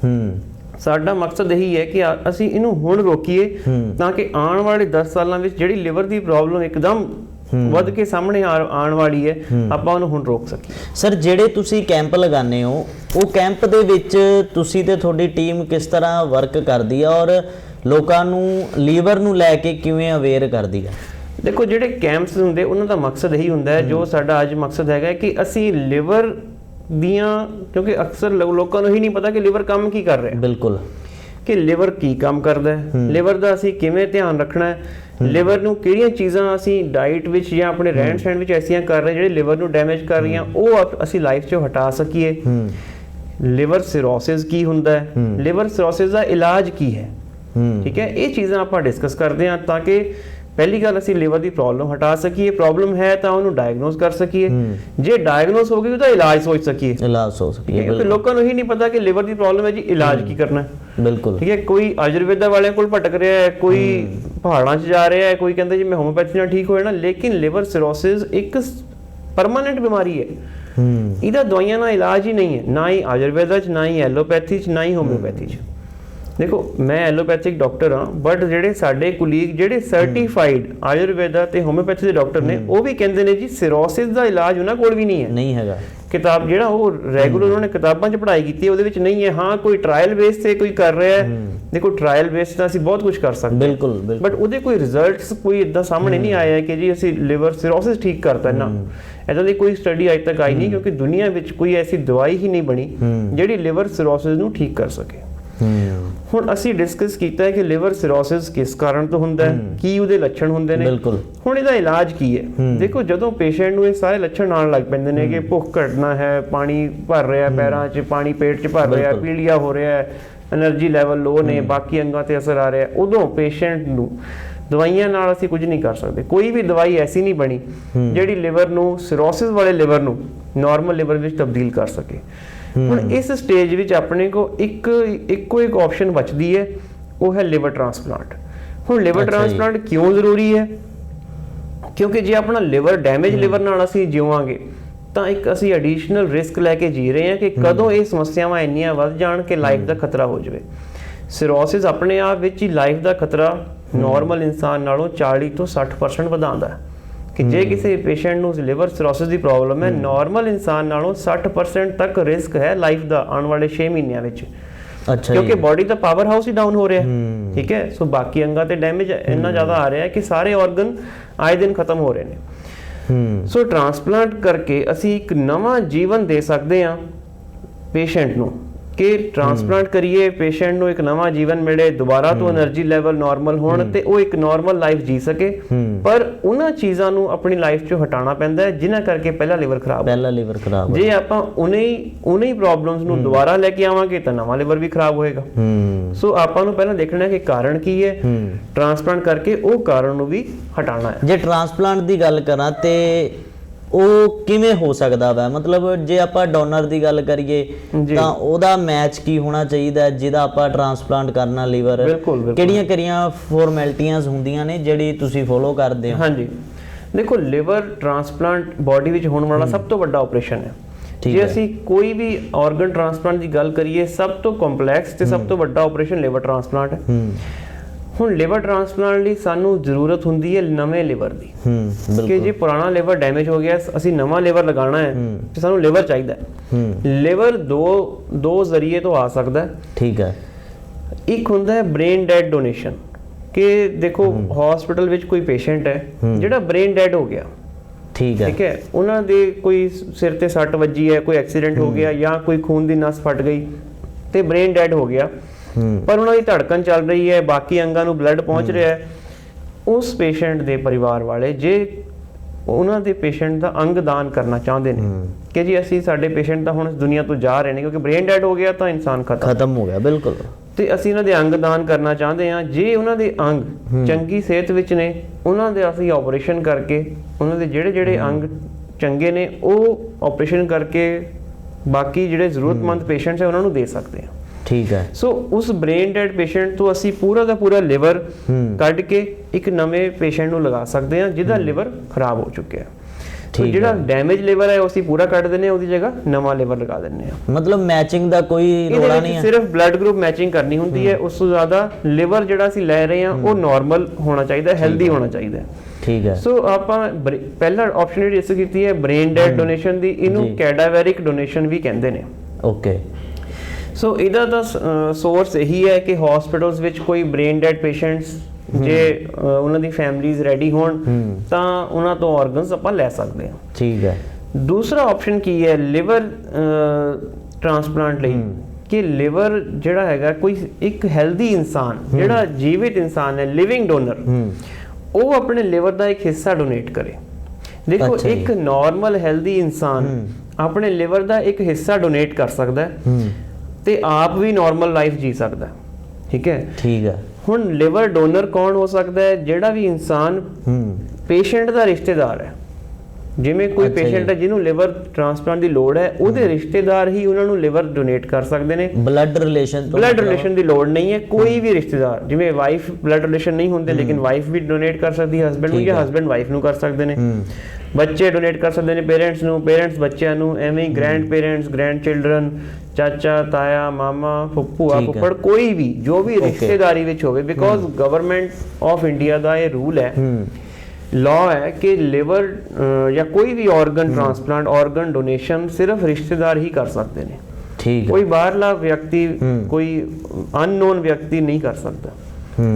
ਹੂੰ। ਸਾਡਾ ਮਕਸਦ ਇਹੀ ਹੈ ਕਿ ਅਸੀਂ ਇਹਨੂੰ ਹੁਣ ਰੋਕੀਏ। ਤਾਂ ਕਿ ਆਉਣ ਵਾਲੇ 10 ਸਾਲਾਂ ਵਿੱਚ ਜਿਹੜੀ ਲਿਵਰ ਦੀ ਪ੍ਰੋਬਲਮ ਇੱਕਦਮ ਵੱਧ ਕੇ ਸਾਹਮਣੇ ਆਉਣ ਵਾਲੀ ਹੈ ਆਪਾਂ ਉਹਨੂੰ ਹੁਣ ਰੋਕ ਸਕੀਏ। ਸਰ ਜਿਹੜੇ ਤੁਸੀਂ ਕੈਂਪ ਲਗਾਉਂਦੇ ਹੋ ਉਹ ਕੈਂਪ ਦੇ ਵਿੱਚ ਤੁਸੀਂ ਤੇ ਤੁਹਾਡੀ ਟੀਮ ਕਿਸ ਤਰ੍ਹਾਂ ਵਰਕ ਕਰਦੀ ਆ ਔਰ ਲੋਕਾਂ ਨੂੰ ਲੀਵਰ ਨੂੰ ਲੈ ਕੇ ਕਿਵੇਂ ਅਵੇਅਰ ਕਰਦੀ ਆ? ਦੇਖੋ ਜਿਹੜੇ ਕੈਂਪਸ ਹੁੰਦੇ ਉਹਨਾਂ ਦਾ ਮਕਸਦ ਇਹੀ ਹੁੰਦਾ ਹੈ ਜੋ ਸਾਡਾ ਅੱਜ ਮਕਸਦ ਹੈਗਾ ਕਿ ਅਸੀਂ ਲਿਵਰ ਦੀਆਂ ਕਿਉਂਕਿ ਅਕਸਰ ਲੋਕਾਂ ਨੂੰ ਹੀ ਨਹੀਂ ਪਤਾ ਕਿ ਲਿਵਰ ਕੰਮ ਕੀ ਕਰ ਰਿਹਾ। ਬਿਲਕੁਲ। ਕਿ ਲਿਵਰ ਕੀ ਕੰਮ ਕਰਦਾ ਹੈ? ਲਿਵਰ ਦਾ ਅਸੀਂ ਕਿਵੇਂ ਧਿਆਨ ਰੱਖਣਾ ਹੈ? ਲਿਵਰ ਨੂੰ ਕਿਹੜੀਆਂ ਚੀਜ਼ਾਂ ਅਸੀਂ ਡਾਈਟ ਵਿੱਚ ਜਾਂ ਆਪਣੇ ਰਹਿਣ ਸਹਿਣ ਵਿੱਚ ਐਸੀਆਂ ਕਰ ਰਹੇ ਜਿਹੜੇ ਲਿਵਰ ਨੂੰ ਡੈਮੇਜ ਕਰ ਰਹੀਆਂ ਉਹ ਅਸੀਂ ਲਾਈਫ 'ਚੋਂ ਹਟਾ ਸਕੀਏ। ਲਿਵਰ ਸਿਰੋਸਿਸ ਕੀ ਹੁੰਦਾ ਹੈ? ਲਿਵਰ ਸਿਰੋਸਿਸ ਦਾ ਇਲਾਜ ਕੀ ਹੂੰ। ਠੀਕ ਹੈ? ਇਹ ਚੀਜ਼ਾਂ ਆਪਾਂ ਡਿਸਕਸ ਕਰਦੇ ਹਾਂ ਤਾਂ ਕਿ ਪਹਿਲੀ ਗੱਲ ਅਸੀਂ ਲਿਵਰ ਦੀ ਪ੍ਰੋਬਲਮ ਹਟਾ ਸਕੀਏ ਪ੍ਰੋਬਲਮ ਹੈ ਤਾਂ ਉਹਨੂੰ ਡਾਇਗਨੋਸ ਕਰ ਸਕੀਏ। ਜੇ ਡਾਇਗਨੋਸ ਹੋ ਗਈ ਉਹਦਾ ਇਲਾਜ ਸੋਚ ਸਕੀਏ। ਇਲਾਜ ਹੋ ਸਕੀ ਕਿਉਂਕਿ ਲੋਕਾਂ ਨੂੰ ਹੀ ਨਹੀਂ ਪਤਾ ਕਿ ਲਿਵਰ ਦੀ ਪ੍ਰੋਬਲਮ ਹੈ ਜੀ ਇਲਾਜ ਕੀ ਕਰਨਾ ਹੈ। ਬਿਲਕੁਲ। ਠੀਕ ਹੈ ਕੋਈ ਆਯੁਰਵੇਦਾ ਵਾਲਿਆਂ ਕੋਲ ਭਟਕ ਰਿਹਾ ਹੈ ਕੋਈ ਪਹਾੜਾਂ 'ਚ ਜਾ ਰਿਹਾ ਹੈ ਕੋਈ ਕਹਿੰਦਾ ਜੀ ਮੈਂ ਹੋਮੋਪੈਥੀ ਨਾਲ ਠੀਕ ਹੋ ਜਾਣਾ ਲੇਕਿਨ ਲਿਵਰ ਸਿਰੋਸਿਸ ਇੱਕ ਪਰਮਾਨੈਂਟ ਬਿਮਾਰੀ ਹੈ। ਹੂੰ। ਇਹਦਾ ਦਵਾਈਆਂ ਨਾਲ ਇਲਾਜ ਹੀ ਨਹੀਂ ਹੈ ਨਾ ਹੀ ਆਯੁਰਵੇਦਾ 'ਚ ਨਾ ਹੀ ਐਲੋਪੈਥੀ 'ਚ ਨਾ ਹੀ ਹੋਮਿਓਪੈਥੀ 'ਚ। ਦੇਖੋ ਮੈਂ ਐਲੋਪੈਥਿਕ ਡਾਕਟਰ ਹਾਂ ਬਟ ਜਿਹੜੇ ਸਾਡੇ ਕੁਲੀਗ ਜਿਹੜੇ ਸਰਟੀਫਾਈਡ ਆਯੁਰਵੇਦਾ ਤੇ ਹੋਮਿਓਪੈਥੀ ਦੇ ਡਾਕਟਰ ਨੇ ਉਹ ਵੀ ਕਹਿੰਦੇ ਨੇ ਜੀ ਸਿਰੋਸਿਸ ਦਾ ਇਲਾਜ ਉਹਨਾਂ ਕੋਲ ਵੀ ਨਹੀਂ ਹੈ। ਨਹੀਂ ਹੈਗਾ। ਕਿਤਾਬ ਜਿਹੜਾ ਉਹ ਰੈਗੂਲਰ ਉਹਨਾਂ ਨੇ ਕਿਤਾਬਾਂ 'ਚ ਪੜ੍ਹਾਈ ਕੀਤੀ ਹੈ ਉਹਦੇ ਵਿੱਚ ਨਹੀਂ ਹੈ ਹਾਂ ਕੋਈ ਟ੍ਰਾਇਲ ਬੇਸ ਤੇ ਕੋਈ ਕਰ ਰਿਹਾ ਹੈ। ਦੇਖੋ ਟ੍ਰਾਇਲ ਬੇਸ ਤਾਂ ਅਸੀਂ ਬਹੁਤ ਕੁਝ ਕਰ ਸਕਦੇ ਬਿਲਕੁਲ ਬਟ ਉਹਦੇ ਕੋਈ ਰਿਜ਼ਲਟਸ ਕੋਈ ਇਦਾਂ ਸਾਹਮਣੇ ਨਹੀਂ ਆਇਆ ਹੈ ਕਿ ਜੀ ਅਸੀਂ ਲਿਵਰ ਸਿਰੋਸਿਸ ਠੀਕ ਕਰਤਾ ਨਾ। ਇਦਾਂ ਦੀ ਕੋਈ ਸਟੱਡੀ ਅਜੇ ਤੱਕ ਆਈ ਨਹੀਂ ਕਿਉਂਕਿ ਦੁਨੀਆ ਵਿੱਚ ਕੋਈ ਐਸੀ ਦਵਾਈ ਹੀ ਨਹੀਂ ਬਣੀ ਜਿਹੜੀ ਲਿਵਰ ਸਿਰੋਸਿਸ ਨੂੰ ਠੀਕ ਕਰ ਸਕੇ। ਹੁਣ ਅਸੀਂ ਡਿਸਕਸ ਕੀਤਾ ਹੈ ਕਿ ਲਿਵਰ ਸਿਰੋਸਿਸ ਕਿਸ ਕਾਰਨ ਤੋਂ ਹੁੰਦਾ ਹੈ ਕੀ ਉਹਦੇ ਲੱਛਣ ਹੁੰਦੇ ਨੇ। ਹੁਣ ਇਹਦਾ ਇਲਾਜ ਕੀ ਹੈ? ਦੇਖੋ ਜਦੋਂ ਪੇਸ਼ੈਂਟ ਨੂੰ ਇਹ ਸਾਰੇ ਲੱਛਣ ਆਉਣ ਲੱਗ ਪੈਂਦੇ ਨੇ ਕਿ ਭੁੱਖ ਘਟਣਾ ਹੈ ਪਾਣੀ ਭਰ ਰਿਹਾ ਪੈਰਾਂ 'ਚ ਪਾਣੀ ਪੇਟ 'ਚ ਭਰ ਰਿਹਾ ਪੀਲੀਆ ਹੋ ਰਿਹਾ ਹੈ એનર્ਜੀ ਲੈਵਲ ਲੋ ਨੇ ਬਾਕੀ ਅੰਗਾਂ ਤੇ ਅਸਰ ਆ ਰਿਹਾ ਉਦੋਂ ਪੇਸ਼ੈਂਟ ਨੂੰ ਦਵਾਈਆਂ ਨਾਲ ਅਸੀਂ ਕੁਝ ਨਹੀਂ ਕਰ ਸਕਦੇ। ਕੋਈ ਵੀ ਦਵਾਈ ਐਸੀ ਨਹੀਂ ਬਣੀ ਜਿਹੜੀ ਲਿਵਰ ਨੂੰ ਸਿਰੋਸਿਸ ਵਾਲੇ ਲਿਵਰ ਨੂੰ ਨਾਰਮਲ ਲਿਵਰ ਵਿੱਚ ਤਬਦੀਲ ਕਰ ਸਕੇ। ਹੁਣ ਇਸ ਸਟੇਜ ਵਿੱਚ ਆਪਣੇ ਕੋ ਇੱਕ ਇੱਕੋ ਇੱਕ ਆਪਸ਼ਨ ਬਚਦੀ ਹੈ ਉਹ ਹੈ ਲਿਵਰ ਟ੍ਰਾਂਸਪਲਾਂਟ ਹੁਣ ਲਿਵਰ। ਟ੍ਰਾਂਸਪਲਾਂਟ ਕਿਉਂ ਜ਼ਰੂਰੀ ਹੈ? ਕਿਉਂਕਿ ਜੇ ਆਪਣਾ ਲਿਵਰ ਡੈਮੇਜ ਲਿਵਰ ਨਾਲ ਅਸੀਂ ਜਿਵਾਂਗੇ ਤਾਂ ਇੱਕ ਅਸੀਂ ਐਡੀਸ਼ਨਲ ਰਿਸਕ ਲੈ ਕੇ ਜੀ ਰਹੇ ਹਾਂ ਕਿ ਕਦੋਂ ਇਹ ਸਮੱਸਿਆਵਾਂ ਇੰਨੀਆਂ ਵੱਧ ਜਾਣ ਕਿ ਲਾਈਫ ਦਾ ਖਤਰਾ ਹੋ ਜਾਵੇ। ਸਿਰੋਸਿਸ ਆਪਣੇ ਆਪ ਵਿੱਚ ਹੀ ਲਾਈਫ ਦਾ ਖਤਰਾ ਨਾਰਮਲ ਇਨਸਾਨ ਨਾਲੋਂ 40 ਤੋਂ 60% ਵਧਾਉਂਦਾ ਹੈ। ਕਿ ਜੇ ਕਿਸੇ ਪੇਸ਼ੈਂਟ ਨੂੰ ਲਿਵਰ ਸਿਰੋਸਿਸ ਦੀ ਪ੍ਰੋਬਲਮ ਹੈ ਨਾਰਮਲ ਇਨਸਾਨ ਨਾਲੋਂ 60% ਤੱਕ ਰਿਸਕ ਹੈ ਲਾਈਫ ਦਾ ਆਉਣ ਵਾਲੇ 6 ਮਹੀਨਿਆਂ ਵਿੱਚ। ਅੱਛਾ ਕਿਉਂਕਿ ਬਾਡੀ ਦਾ ਪਾਵਰ ਹਾਊਸ ਹੀ ਡਾਊਨ ਹੋ ਰਿਹਾ ਹੈ। ਠੀਕ ਹੈ? ਸੋ ਬਾਕੀ ਅੰਗਾਂ ਤੇ ਡੈਮੇਜ ਇੰਨਾ ਜ਼ਿਆਦਾ ਆ ਰਿਹਾ ਹੈ ਕਿ ਸਾਰੇ ਆਰਗਨ ਆਏ ਦਿਨ ਖਤਮ ਹੋ ਰਹੇ ਨੇ। ਹੂੰ। ਸੋ ਟ੍ਰਾਂਸਪਲਾਂਟ ਕਰਕੇ ਅਸੀਂ ਇੱਕ ਨਵਾਂ ਜੀਵਨ ਦੇ ਸਕਦੇ ਹਾਂ ਪੇਸ਼ੈਂਟ ਨੂੰ। ਕਿ ਟ੍ਰਾਂਸਪਲਾਂਟ ਕਰੀਏ ਪੇਸ਼ੈਂਟ ਨੂੰ ਇੱਕ ਨਵਾਂ ਜੀਵਨ ਮਿਲੇ ਦੁਬਾਰਾ ਤੋਂ એનર્ਜੀ ਲੈਵਲ ਨਾਰਮਲ ਹੋਣ ਤੇ ਉਹ ਇੱਕ ਨਾਰਮਲ ਲਾਈਫ ਜੀ ਸਕੇ। ਪਰ ਉਹਨਾਂ ਚੀਜ਼ਾਂ ਨੂੰ ਆਪਣੀ ਲਾਈਫ ਚੋਂ ਹਟਾਣਾ ਪੈਂਦਾ ਹੈ ਜਿਨ੍ਹਾਂ ਕਰਕੇ ਪਹਿਲਾ ਲੀਵਰ ਖਰਾਬ ਪਹਿਲਾ ਲੀਵਰ ਖਰਾਬ ਜੇ ਆਪਾਂ ਉਹਨੇ ਹੀ ਉਹਨੇ ਹੀ ਪ੍ਰੋਬਲਮਸ ਨੂੰ ਦੁਬਾਰਾ ਲੈ ਕੇ ਆਵਾਂਗੇ ਤਾਂ ਨਵਾਂ ਲੀਵਰ ਵੀ ਖਰਾਬ ਹੋਏਗਾ। ਸੋ ਆਪਾਂ ਨੂੰ ਪਹਿਲਾਂ ਦੇਖਣਾ ਹੈ ਕਿ ਕਾਰਨ ਕੀ ਹੈ। ਟ੍ਰਾਂਸਪਲਾਂਟ ਕਰਕੇ ਉਹ ਕਾਰਨ ਨੂੰ ਵੀ ਹਟਾਉਣਾ ਹੈ। ਜੇ ਟ੍ਰਾਂਸਪਲਾਂਟ ਦੀ ਗੱਲ ਕਰਾਂ ਤੇ ਉਹ ਕਿਵੇਂ ਹੋ ਸਕਦਾ ਵਾ? ਮਤਲਬ ਜੇ ਆਪਾਂ ਡੋਨਰ ਦੀ ਗੱਲ ਕਰੀਏ। ਤਾਂ ਉਹਦਾ ਮੈਚ ਕੀ ਹੋਣਾ ਚਾਹੀਦਾ ਜਿਹਦਾ ਆਪਾਂ ਟ੍ਰਾਂਸਪਲਾਂਟ ਕਰਨਾ ਲਿਵਰ। ਕਿਹੜੀਆਂ ਕਿਹੜੀਆਂ ਫਾਰਮੈਲਿਟੀਆਂ ਹੁੰਦੀਆਂ ਨੇ ਜਿਹੜੀ ਤੁਸੀਂ ਫੋਲੋ ਕਰਦੇ ਹੋ? ਹਾਂਜੀ। ਦੇਖੋ ਲਿਵਰ ਟ੍ਰਾਂਸਪਲਾਂਟ ਬਾਡੀ ਵਿੱਚ ਹੋਣ ਵਾਲਾ ਸਭ ਤੋਂ ਵੱਡਾ ਆਪਰੇਸ਼ਨ ਹੈ। ਜੇ। ਅਸੀਂ ਕੋਈ ਵੀ ਆਰਗਨ ਟ੍ਰਾਂਸਪਲਾਂਟ ਦੀ ਗੱਲ ਕਰੀਏ ਸਭ ਤੋਂ ਕੰਪਲੈਕਸ ਤੇ ਸਭ ਤੋਂ ਵੱਡਾ ਆਪਰੇਸ਼ਨ ਲਿਵਰ ਟ੍ਰਾਂਸਪਲਾਂਟ ਹੂੰ। ਹੁਣ ਲਿਵਰ ਟ੍ਰਾਂਸਪਲਾਂਟ ਲਈ ਸਾਨੂੰ ਜ਼ਰੂਰਤ ਹੁੰਦੀ ਹੈ ਨਵੇਂ ਲਿਵਰ ਦੀ। ਹੂੰ ਕਿ ਬਿਲਕੁਲ ਜੇ ਪੁਰਾਣਾ ਲਿਵਰ ਡੈਮੇਜ ਹੋ ਗਿਆ ਅਸੀਂ ਨਵਾਂ ਲਿਵਰ ਲਗਾਉਣਾ ਹੈ ਤੇ ਸਾਨੂੰ ਲਿਵਰ ਚਾਹੀਦਾ ਹੈ। ਹੂੰ। ਲਿਵਰ ਦੋ ਦੋ ਜ਼ਰੀਏ ਤੋਂ ਆ ਸਕਦਾ ਹੈ। ਠੀਕ ਹੈ। ਇੱਕ ਹੁੰਦਾ ਹੈ ਬ੍ਰੇਨ ਡੈਡ ਡੋਨੇਸ਼ਨ ਕਿ ਦੇਖੋ ਹਸਪੀਟਲ ਵਿੱਚ ਕੋਈ ਪੇਸ਼ੈਂਟ ਹੈ ਜਿਹੜਾ ਬ੍ਰੇਨ ਡੈਡ ਹੋ ਗਿਆ। ਠੀਕ ਹੈ। ਠੀਕ ਹੈ ਉਹਨਾਂ ਦੇ ਕੋਈ ਸਿਰ ਤੇ ਸੱਟ ਵੱਜੀ ਹੈ ਕੋਈ ਐਕਸੀਡੈਂਟ ਹੋ ਗਿਆ ਜਾਂ ਕੋਈ ਖੂਨ ਦੀ ਨਸ ਫਟ ਗਈ ਤੇ ਬ੍ਰੇਨ ਡੈਡ ਹੋ ਗਿਆ। ਪਰ ਉਹਨਾਂ ਦੀ ਧੜਕਣ ਚੱਲ ਰਹੀ ਹੈ ਬਾਕੀ ਅੰਗਾਂ ਨੂੰ ਬਲੱਡ ਪਹੁੰਚ ਰਿਹਾ ਹੈ। ਉਸ ਪੇਸ਼ੈਂਟ ਦੇ ਪਰਿਵਾਰ ਵਾਲੇ ਜੇ ਉਹਨਾਂ ਦੇ ਪੇਸ਼ੈਂਟ ਦਾ ਅੰਗ ਦਾਨ ਕਰਨਾ ਚਾਹੁੰਦੇ ਨੇ। ਕਿ ਜੀ ਅਸੀਂ ਸਾਡੇ ਪੇਸ਼ੈਂਟ ਤਾਂ ਹੁਣ ਇਸ ਦੁਨੀਆ ਤੋਂ ਜਾ ਰਹੇ ਨੇ ਕਿਉਂਕਿ ਬ੍ਰੇਨ ਡੈਡ ਹੋ ਗਿਆ ਤਾਂ ਇਨਸਾਨ ਖਤਮ। ਖਤਮ ਹੋ ਗਿਆ ਬਿਲਕੁਲ। ਤੇ ਅਸੀਂ ਇਹਨਾਂ ਦੇ ਅੰਗ ਦਾਨ ਕਰਨਾ ਚਾਹੁੰਦੇ ਹਾਂ। ਜੇ ਉਹਨਾਂ ਦੇ ਅੰਗ ਚੰਗੀ ਸਿਹਤ ਵਿੱਚ ਨੇ ਉਹਨਾਂ ਦੇ ਅਸੀਂ ਆਪਰੇਸ਼ਨ ਕਰਕੇ ਉਹਨਾਂ ਦੇ ਜਿਹੜੇ ਜਿਹੜੇ ਅੰਗ ਚੰਗੇ ਨੇ ਉਹ ਆਪਰੇਸ਼ਨ ਕਰਕੇ ਬਾਕੀ ਜਿਹੜੇ ਜ਼ਰੂਰਤਮੰਦ ਪੇਸ਼ੈਂਟਸ ਹੈ ਉਹਨਾਂ ਨੂੰ ਦੇ ਸਕਦੇ ਹਾਂ। ਠੀਕ ਹੈ। ਸੋ ਉਸ ਬ੍ਰੇਨ ਡੈਡ ਪੇਸ਼ੈਂਟ ਤੋਂ ਅਸੀਂ ਪੂਰਾ ਦਾ ਪੂਰਾ ਲਿਵਰ ਕੱਢ ਕੇ ਇੱਕ ਨਵੇਂ ਪੇਸ਼ੈਂਟ ਨੂੰ ਲਗਾ ਸਕਦੇ ਹਾਂ ਜਿਹਦਾ ਲਿਵਰ ਖਰਾਬ ਹੋ ਚੁੱਕਿਆ ਹੈ ਠੀਕ ਜਿਹੜਾ ਡੈਮੇਜ ਲਿਵਰ ਹੈ ਉਹ ਅਸੀਂ ਪੂਰਾ ਕੱਢ ਹਾਂ ਉਹਦੀ ਜਗ੍ਹਾ ਨਵਾਂ ਲਿਵਰ ਲਗਾ ਦਿੰਦੇ ਹਾਂ ਮਤਲਬ ਮੈਚਿੰਗ ਦਾ ਕੋਈ ਰੋਲਾ ਨਹੀਂ ਹੈ ਸਿਰਫ ਬਲੱਡ ਗਰੁੱਪ ਮੈਚਿੰਗ ਕਰਨੀ ਹੁੰਦੀ ਹੈ ਉਸ ਤੋਂ ਜ਼ਿਆਦਾ ਲਿਵਰ ਜਿਹੜਾ ਅਸੀਂ ਲੈ ਰਹੇ ਹਾਂ ਉਹ ਨਾਰਮਲ ਹੋਣਾ ਚਾਹੀਦਾ ਹੈਲਦੀ ਹੋਣਾ ਚਾਹੀਦਾ ਹੈ ਠੀਕ ਹੈ ਸੋ ਆਪਾਂ ਪਹਿਲਾ ਆਪਸ਼ਨ ਜਿਹੜੀ ਇਸ ਕੀਤੀ ਹੈ ਬ੍ਰੇਨ ਡੈਡ ਡੋਨੇਸ਼ਨ ਦੀ ਇਹਨੂੰ। ਕੈਡਾਵੈਰਿਕ ਡੋਨੇਸ਼ਨ ਵੀ ਕਹਿੰਦੇ ਨੇ ਓਕੇ ਸੋ ਇਹਦਾ ਤਾਂ ਸੋਰਸ ਇਹੀ ਹੈ ਕਿ ਹਸਪੀਟਲਸ ਵਿੱਚ ਕੋਈ ਬ੍ਰੇਨ ਡੈਡ ਪੇਸ਼ੈਂਟਸ ਜੇ ਉਹਨਾਂ ਦੀ ਫੈਮਿਲੀਜ਼ ਰੈਡੀ ਹੋਣ ਤਾਂ ਉਹਨਾਂ ਤੋਂ ਆਰਗਨਸ ਆਪਾਂ ਲੈ ਸਕਦੇ ਹਾਂ। ਠੀਕ ਹੈ। ਦੂਸਰਾ ਆਪਸ਼ਨ ਕੀ ਹੈ? ਲਿਵਰ ਟ੍ਰਾਂਸਪਲਾਂਟ ਲਈ। ਕਿ ਲਿਵਰ ਜਿਹੜਾ ਹੈਗਾ ਕੋਈ ਇੱਕ ਹੈਲਦੀ ਇਨਸਾਨ ਜਿਹੜਾ ਜੀਵਿਤ ਇਨਸਾਨ ਹੈ ਲਿਵਿੰਗ ਡੋਨਰ ਉਹ ਆਪਣੇ ਲਿਵਰ ਦਾ ਇੱਕ ਹਿੱਸਾ ਡੋਨੇਟ ਕਰੇ। ਦੇਖੋ। ਇੱਕ ਨਾਰਮਲ ਹੈਲਦੀ ਇਨਸਾਨ ਆਪਣੇ ਲਿਵਰ ਦਾ ਇੱਕ ਹਿੱਸਾ ਡੋਨੇਟ ਕਰ ਸਕਦਾ ਹੂੰ। ਤੇ ਆਪ ਵੀ ਨਾਰਮਲ ਲਾਈਫ ਜੀ ਸਕਦਾ ਹੈ। ਠੀਕ ਹੈ? ਠੀਕ ਹੈ। ਹੁਣ ਲਿਵਰ ਡੋਨਰ ਕੌਣ ਹੋ ਸਕਦਾ ਹੈ? ਜਿਹੜਾ ਵੀ ਇਨਸਾਨ ਹੂੰ। ਪੇਸ਼ੈਂਟ ਦਾ ਰਿਸ਼ਤੇਦਾਰ ਹੈ। ਜਿਵੇਂ ਕੋਈ। ਪੇਸ਼ੈਂਟ ਹੈ ਜਿਹਨੂੰ ਲਿਵਰ ਟ੍ਰਾਂਸਪਲਾਂਟ ਦੀ ਲੋੜ ਹੈ ਉਹਦੇ ਰਿਸ਼ਤੇਦਾਰ ਹੀ ਉਹਨਾਂ ਨੂੰ ਲਿਵਰ ਡੋਨੇਟ ਕਰ ਸਕਦੇ ਨੇ। ਬਲੱਡ ਰਿਲੇਸ਼ਨ ਤੋਂ ਬਲੱਡ ਰਿਲੇਸ਼ਨ ਦੀ ਲੋੜ ਨਹੀਂ ਹੈ ਕੋਈ ਵੀ ਰਿਸ਼ਤੇਦਾਰ। ਜਿਵੇਂ ਵਾਈਫ ਬਲੱਡ ਰਿਲੇਸ਼ਨ ਨਹੀਂ ਹੁੰਦੇ ਲੇਕਿਨ ਵਾਈਫ ਵੀ ਡੋਨੇਟ ਕਰ ਸਕਦੀ ਹੈ ਹਸਬੰਡ ਨੂੰ ਜਾਂ। ਹਸਬੰਡ ਵਾਈਫ ਨੂੰ ਕਰ ਸਕਦੇ ਨੇ। ਬੱਚੇ ਡੋਨੇਟ ਕਰ ਸਕਦੇ ਨੇ ਪੇਰੈਂਟਸ ਨੂੰ ਪੇਰੈਂਟਸ ਬੱਚਿਆਂ ਨੂੰ ਐਵੇਂ ਹੀ ਗ੍ਰੈਂਡ ਪੇਰੈਂਟਸ ਗ੍ਰੈਂਡ ਚਿਲਡਰਨ ਚਾਚਾ ਤਾਇਆ ਮਾਮਾ ਫੁੱਫੂ ਆ ਫੁੱਫੜ ਕੋਈ ਵੀ ਜੋ ਵੀ ਰਿਸ਼ਤੇਦਾਰੀ ਵਿੱਚ ਹੋਵੇ ਬਿਕੋਜ਼ ਗਵਰਨਮੈਂਟ ਆਫ ਇੰਡੀਆ ਦਾ ਇਹ ਰੂਲ ਹੈ। ਲਾਅ ਹੈ ਕਿ ਲਿਵਰ ਜਾਂ ਕੋਈ ਵੀ ਆਰਗਨ ਟ੍ਰਾਂਸਪਲਾਂਟ ਆਰਗਨ ਡੋਨੇਸ਼ਨ ਸਿਰਫ ਰਿਸ਼ਤੇਦਾਰ ਹੀ ਕਰ ਸਕਦੇ ਨੇ। ਠੀਕ ਹੈ। ਕੋਈ ਬਾਹਰਲਾ ਵਿਅਕਤੀ ਕੋਈ ਅਨਨੋਨ ਵਿਅਕਤੀ ਨਹੀਂ ਕਰ ਸਕਦਾ।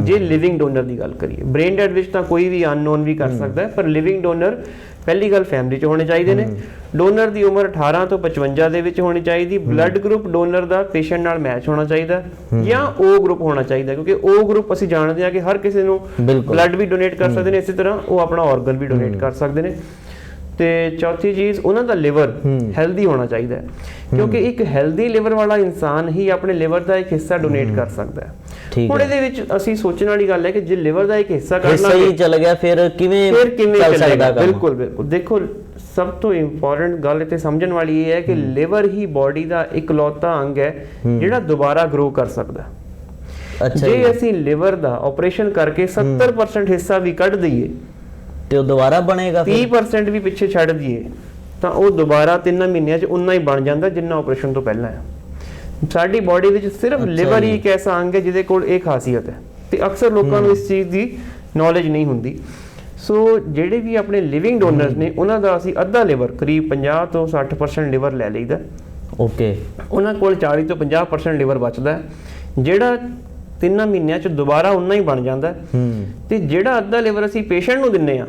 ਜੇ ਲਿਵਿੰਗ ਡੋਨਰ ਦੀ ਗੱਲ ਕਰੀਏ। ਬ੍ਰੇਨ ਡੈਡ ਵਿੱਚ ਤਾਂ ਕੋਈ ਵੀ ਅਨਨੋਨ ਵੀ ਕਰ ਸਕਦਾ ਪਰ ਲਿਵਿੰਗ ਡੋਨਰ ਪਹਿਲੀ ਗੱਲ ਫੈਮਿਲੀ 'ਚ ਹੋਣੇ ਚਾਹੀਦੇ ਨੇ। ਡੋਨਰ ਦੀ ਉਮਰ 18 ਤੋਂ 55 ਦੇ ਵਿੱਚ ਹੋਣੀ ਚਾਹੀਦੀ। ਬਲੱਡ ਗਰੁੱਪ ਡੋਨਰ ਦਾ ਪੇਸ਼ੈਂਟ ਨਾਲ ਮੈਚ ਹੋਣਾ ਚਾਹੀਦਾ। ਜਾਂ O ਗਰੁੱਪ ਹੋਣਾ ਚਾਹੀਦਾ ਕਿਉਂਕਿ O ਗਰੁੱਪ ਅਸੀਂ ਜਾਣਦੇ ਹਾਂ ਕਿ ਹਰ ਕਿਸੇ ਨੂੰ ਬਲੱਡ ਵੀ ਡੋਨੇਟ ਕਰ ਸਕਦੇ ਨੇ। ਇਸੇ ਤਰ੍ਹਾਂ ਉਹ ਆਪਣਾ ਆਰਗਨ ਵੀ ਡੋਨੇਟ ਕਰ ਸਕਦੇ ਨੇ। ਤੇ ਚੌਥੀ ਚੀਜ਼ ਉਹਨਾਂ ਦਾ ਲਿਵਰ ਹੈਲਦੀ ਹੋਣਾ ਚਾਹੀਦਾ ਹੈ। ਕਿਉਂਕਿ ਇੱਕ ਹੈਲਦੀ ਲਿਵਰ ਵਾਲਾ ਇਨਸਾਨ ਹੀ ਆਪਣੇ ਲਿਵਰ ਦਾ ਇੱਕ ਹਿੱਸਾ ਡੋਨੇਟ ਕਰ ਸਕਦਾ ਹੈ। ਹੁਣ ਇਹਦੇ ਵਿੱਚ ਅਸੀਂ ਸੋਚਣ ਵਾਲੀ ਗੱਲ ਹੈ ਕਿ ਜੇ ਲਿਵਰ ਦਾ ਇੱਕ ਹਿੱਸਾ ਕੱਢ ਲਾਂਗੇ ਸਹੀ ਚੱਲ ਗਿਆ ਫਿਰ ਕਿਵੇਂ ਫਿਰ ਕਿਵੇਂ ਚੱਲ ਸਕਦਾ ਬਿਲਕੁਲ ਬਿਲਕੁਲ। ਦੇਖੋ ਸਭ ਤੋਂ ਇੰਪੋਰਟੈਂਟ ਗੱਲ ਇੱਥੇ ਸਮਝਣ ਵਾਲੀ ਇਹ ਹੈ ਕਿ ਲਿਵਰ ਹੀ ਬਾਡੀ ਦਾ ਇਕਲੌਤਾ ਅੰਗ ਹੈ ਜਿਹੜਾ ਦੁਬਾਰਾ ਗਰੋ ਕਰ ਸਕਦਾ ਹੈ। ਜੇ ਅਸੀਂ ਲਿਵਰ ਦਾ ਆਪਰੇਸ਼ਨ ਕਰਕੇ 70% ਹਿੱਸਾ ਵੀ ਕੱਢ ਦਈਏ ਤੇ ਉਹ ਦੁਬਾਰਾ ਬਣੇਗਾ ਫਿਰ? 30% ਵੀ ਪਿੱਛੇ ਛੱਡ ਦਈਏ ਤਾਂ ਉਹ ਦੁਬਾਰਾ 3 ਮਹੀਨਿਆਂ 'ਚ ਉਨਾ ਹੀ ਬਣ ਜਾਂਦਾ ਜਿੰਨਾ ਆਪਰੇਸ਼ਨ ਤੋਂ ਪਹਿਲਾਂ ਹੈ ਸਾਡੀ ਬਾਡੀ ਵਿੱਚ ਸਿਰਫ ਲਿਵਰ ਹੀ। ਇੱਕ ਐਸਾ ਅੰਗ ਹੈ ਜਿਹਦੇ ਕੋਲ ਇਹ ਖਾਸੀਅਤ ਹੈ ਤੇ ਅਕਸਰ ਲੋਕਾਂ ਨੂੰ ਇਸ ਚੀਜ਼ ਦੀ ਨੌਲੇਜ ਨਹੀਂ ਹੁੰਦੀ। ਸੋ ਜਿਹੜੇ ਵੀ ਆਪਣੇ ਲਿਵਿੰਗ ਡੋਨਰਸ ਨੇ ਉਹਨਾਂ ਦਾ ਅਸੀਂ ਅੱਧਾ ਲਿਵਰ ਕਰੀਬ 50 ਤੋਂ 60% ਲਿਵਰ ਲੈ ਲਈਦਾ। ਓਕੇ ਉਹਨਾਂ ਕੋਲ 40 ਤੋਂ 50% ਲਿਵਰ ਬਚਦਾ ਜਿਹੜਾ ਤਿੰਨਾਂ ਮਹੀਨਿਆਂ 'ਚ ਦੁਬਾਰਾ ਉਨਾ ਹੀ ਬਣ ਜਾਂਦਾ ਤੇ ਜਿਹੜਾ ਅੱਧਾ ਲਿਵਰ ਅਸੀਂ ਪੇਸ਼ੈਂਟ ਨੂੰ ਦਿੰਨੇ ਆ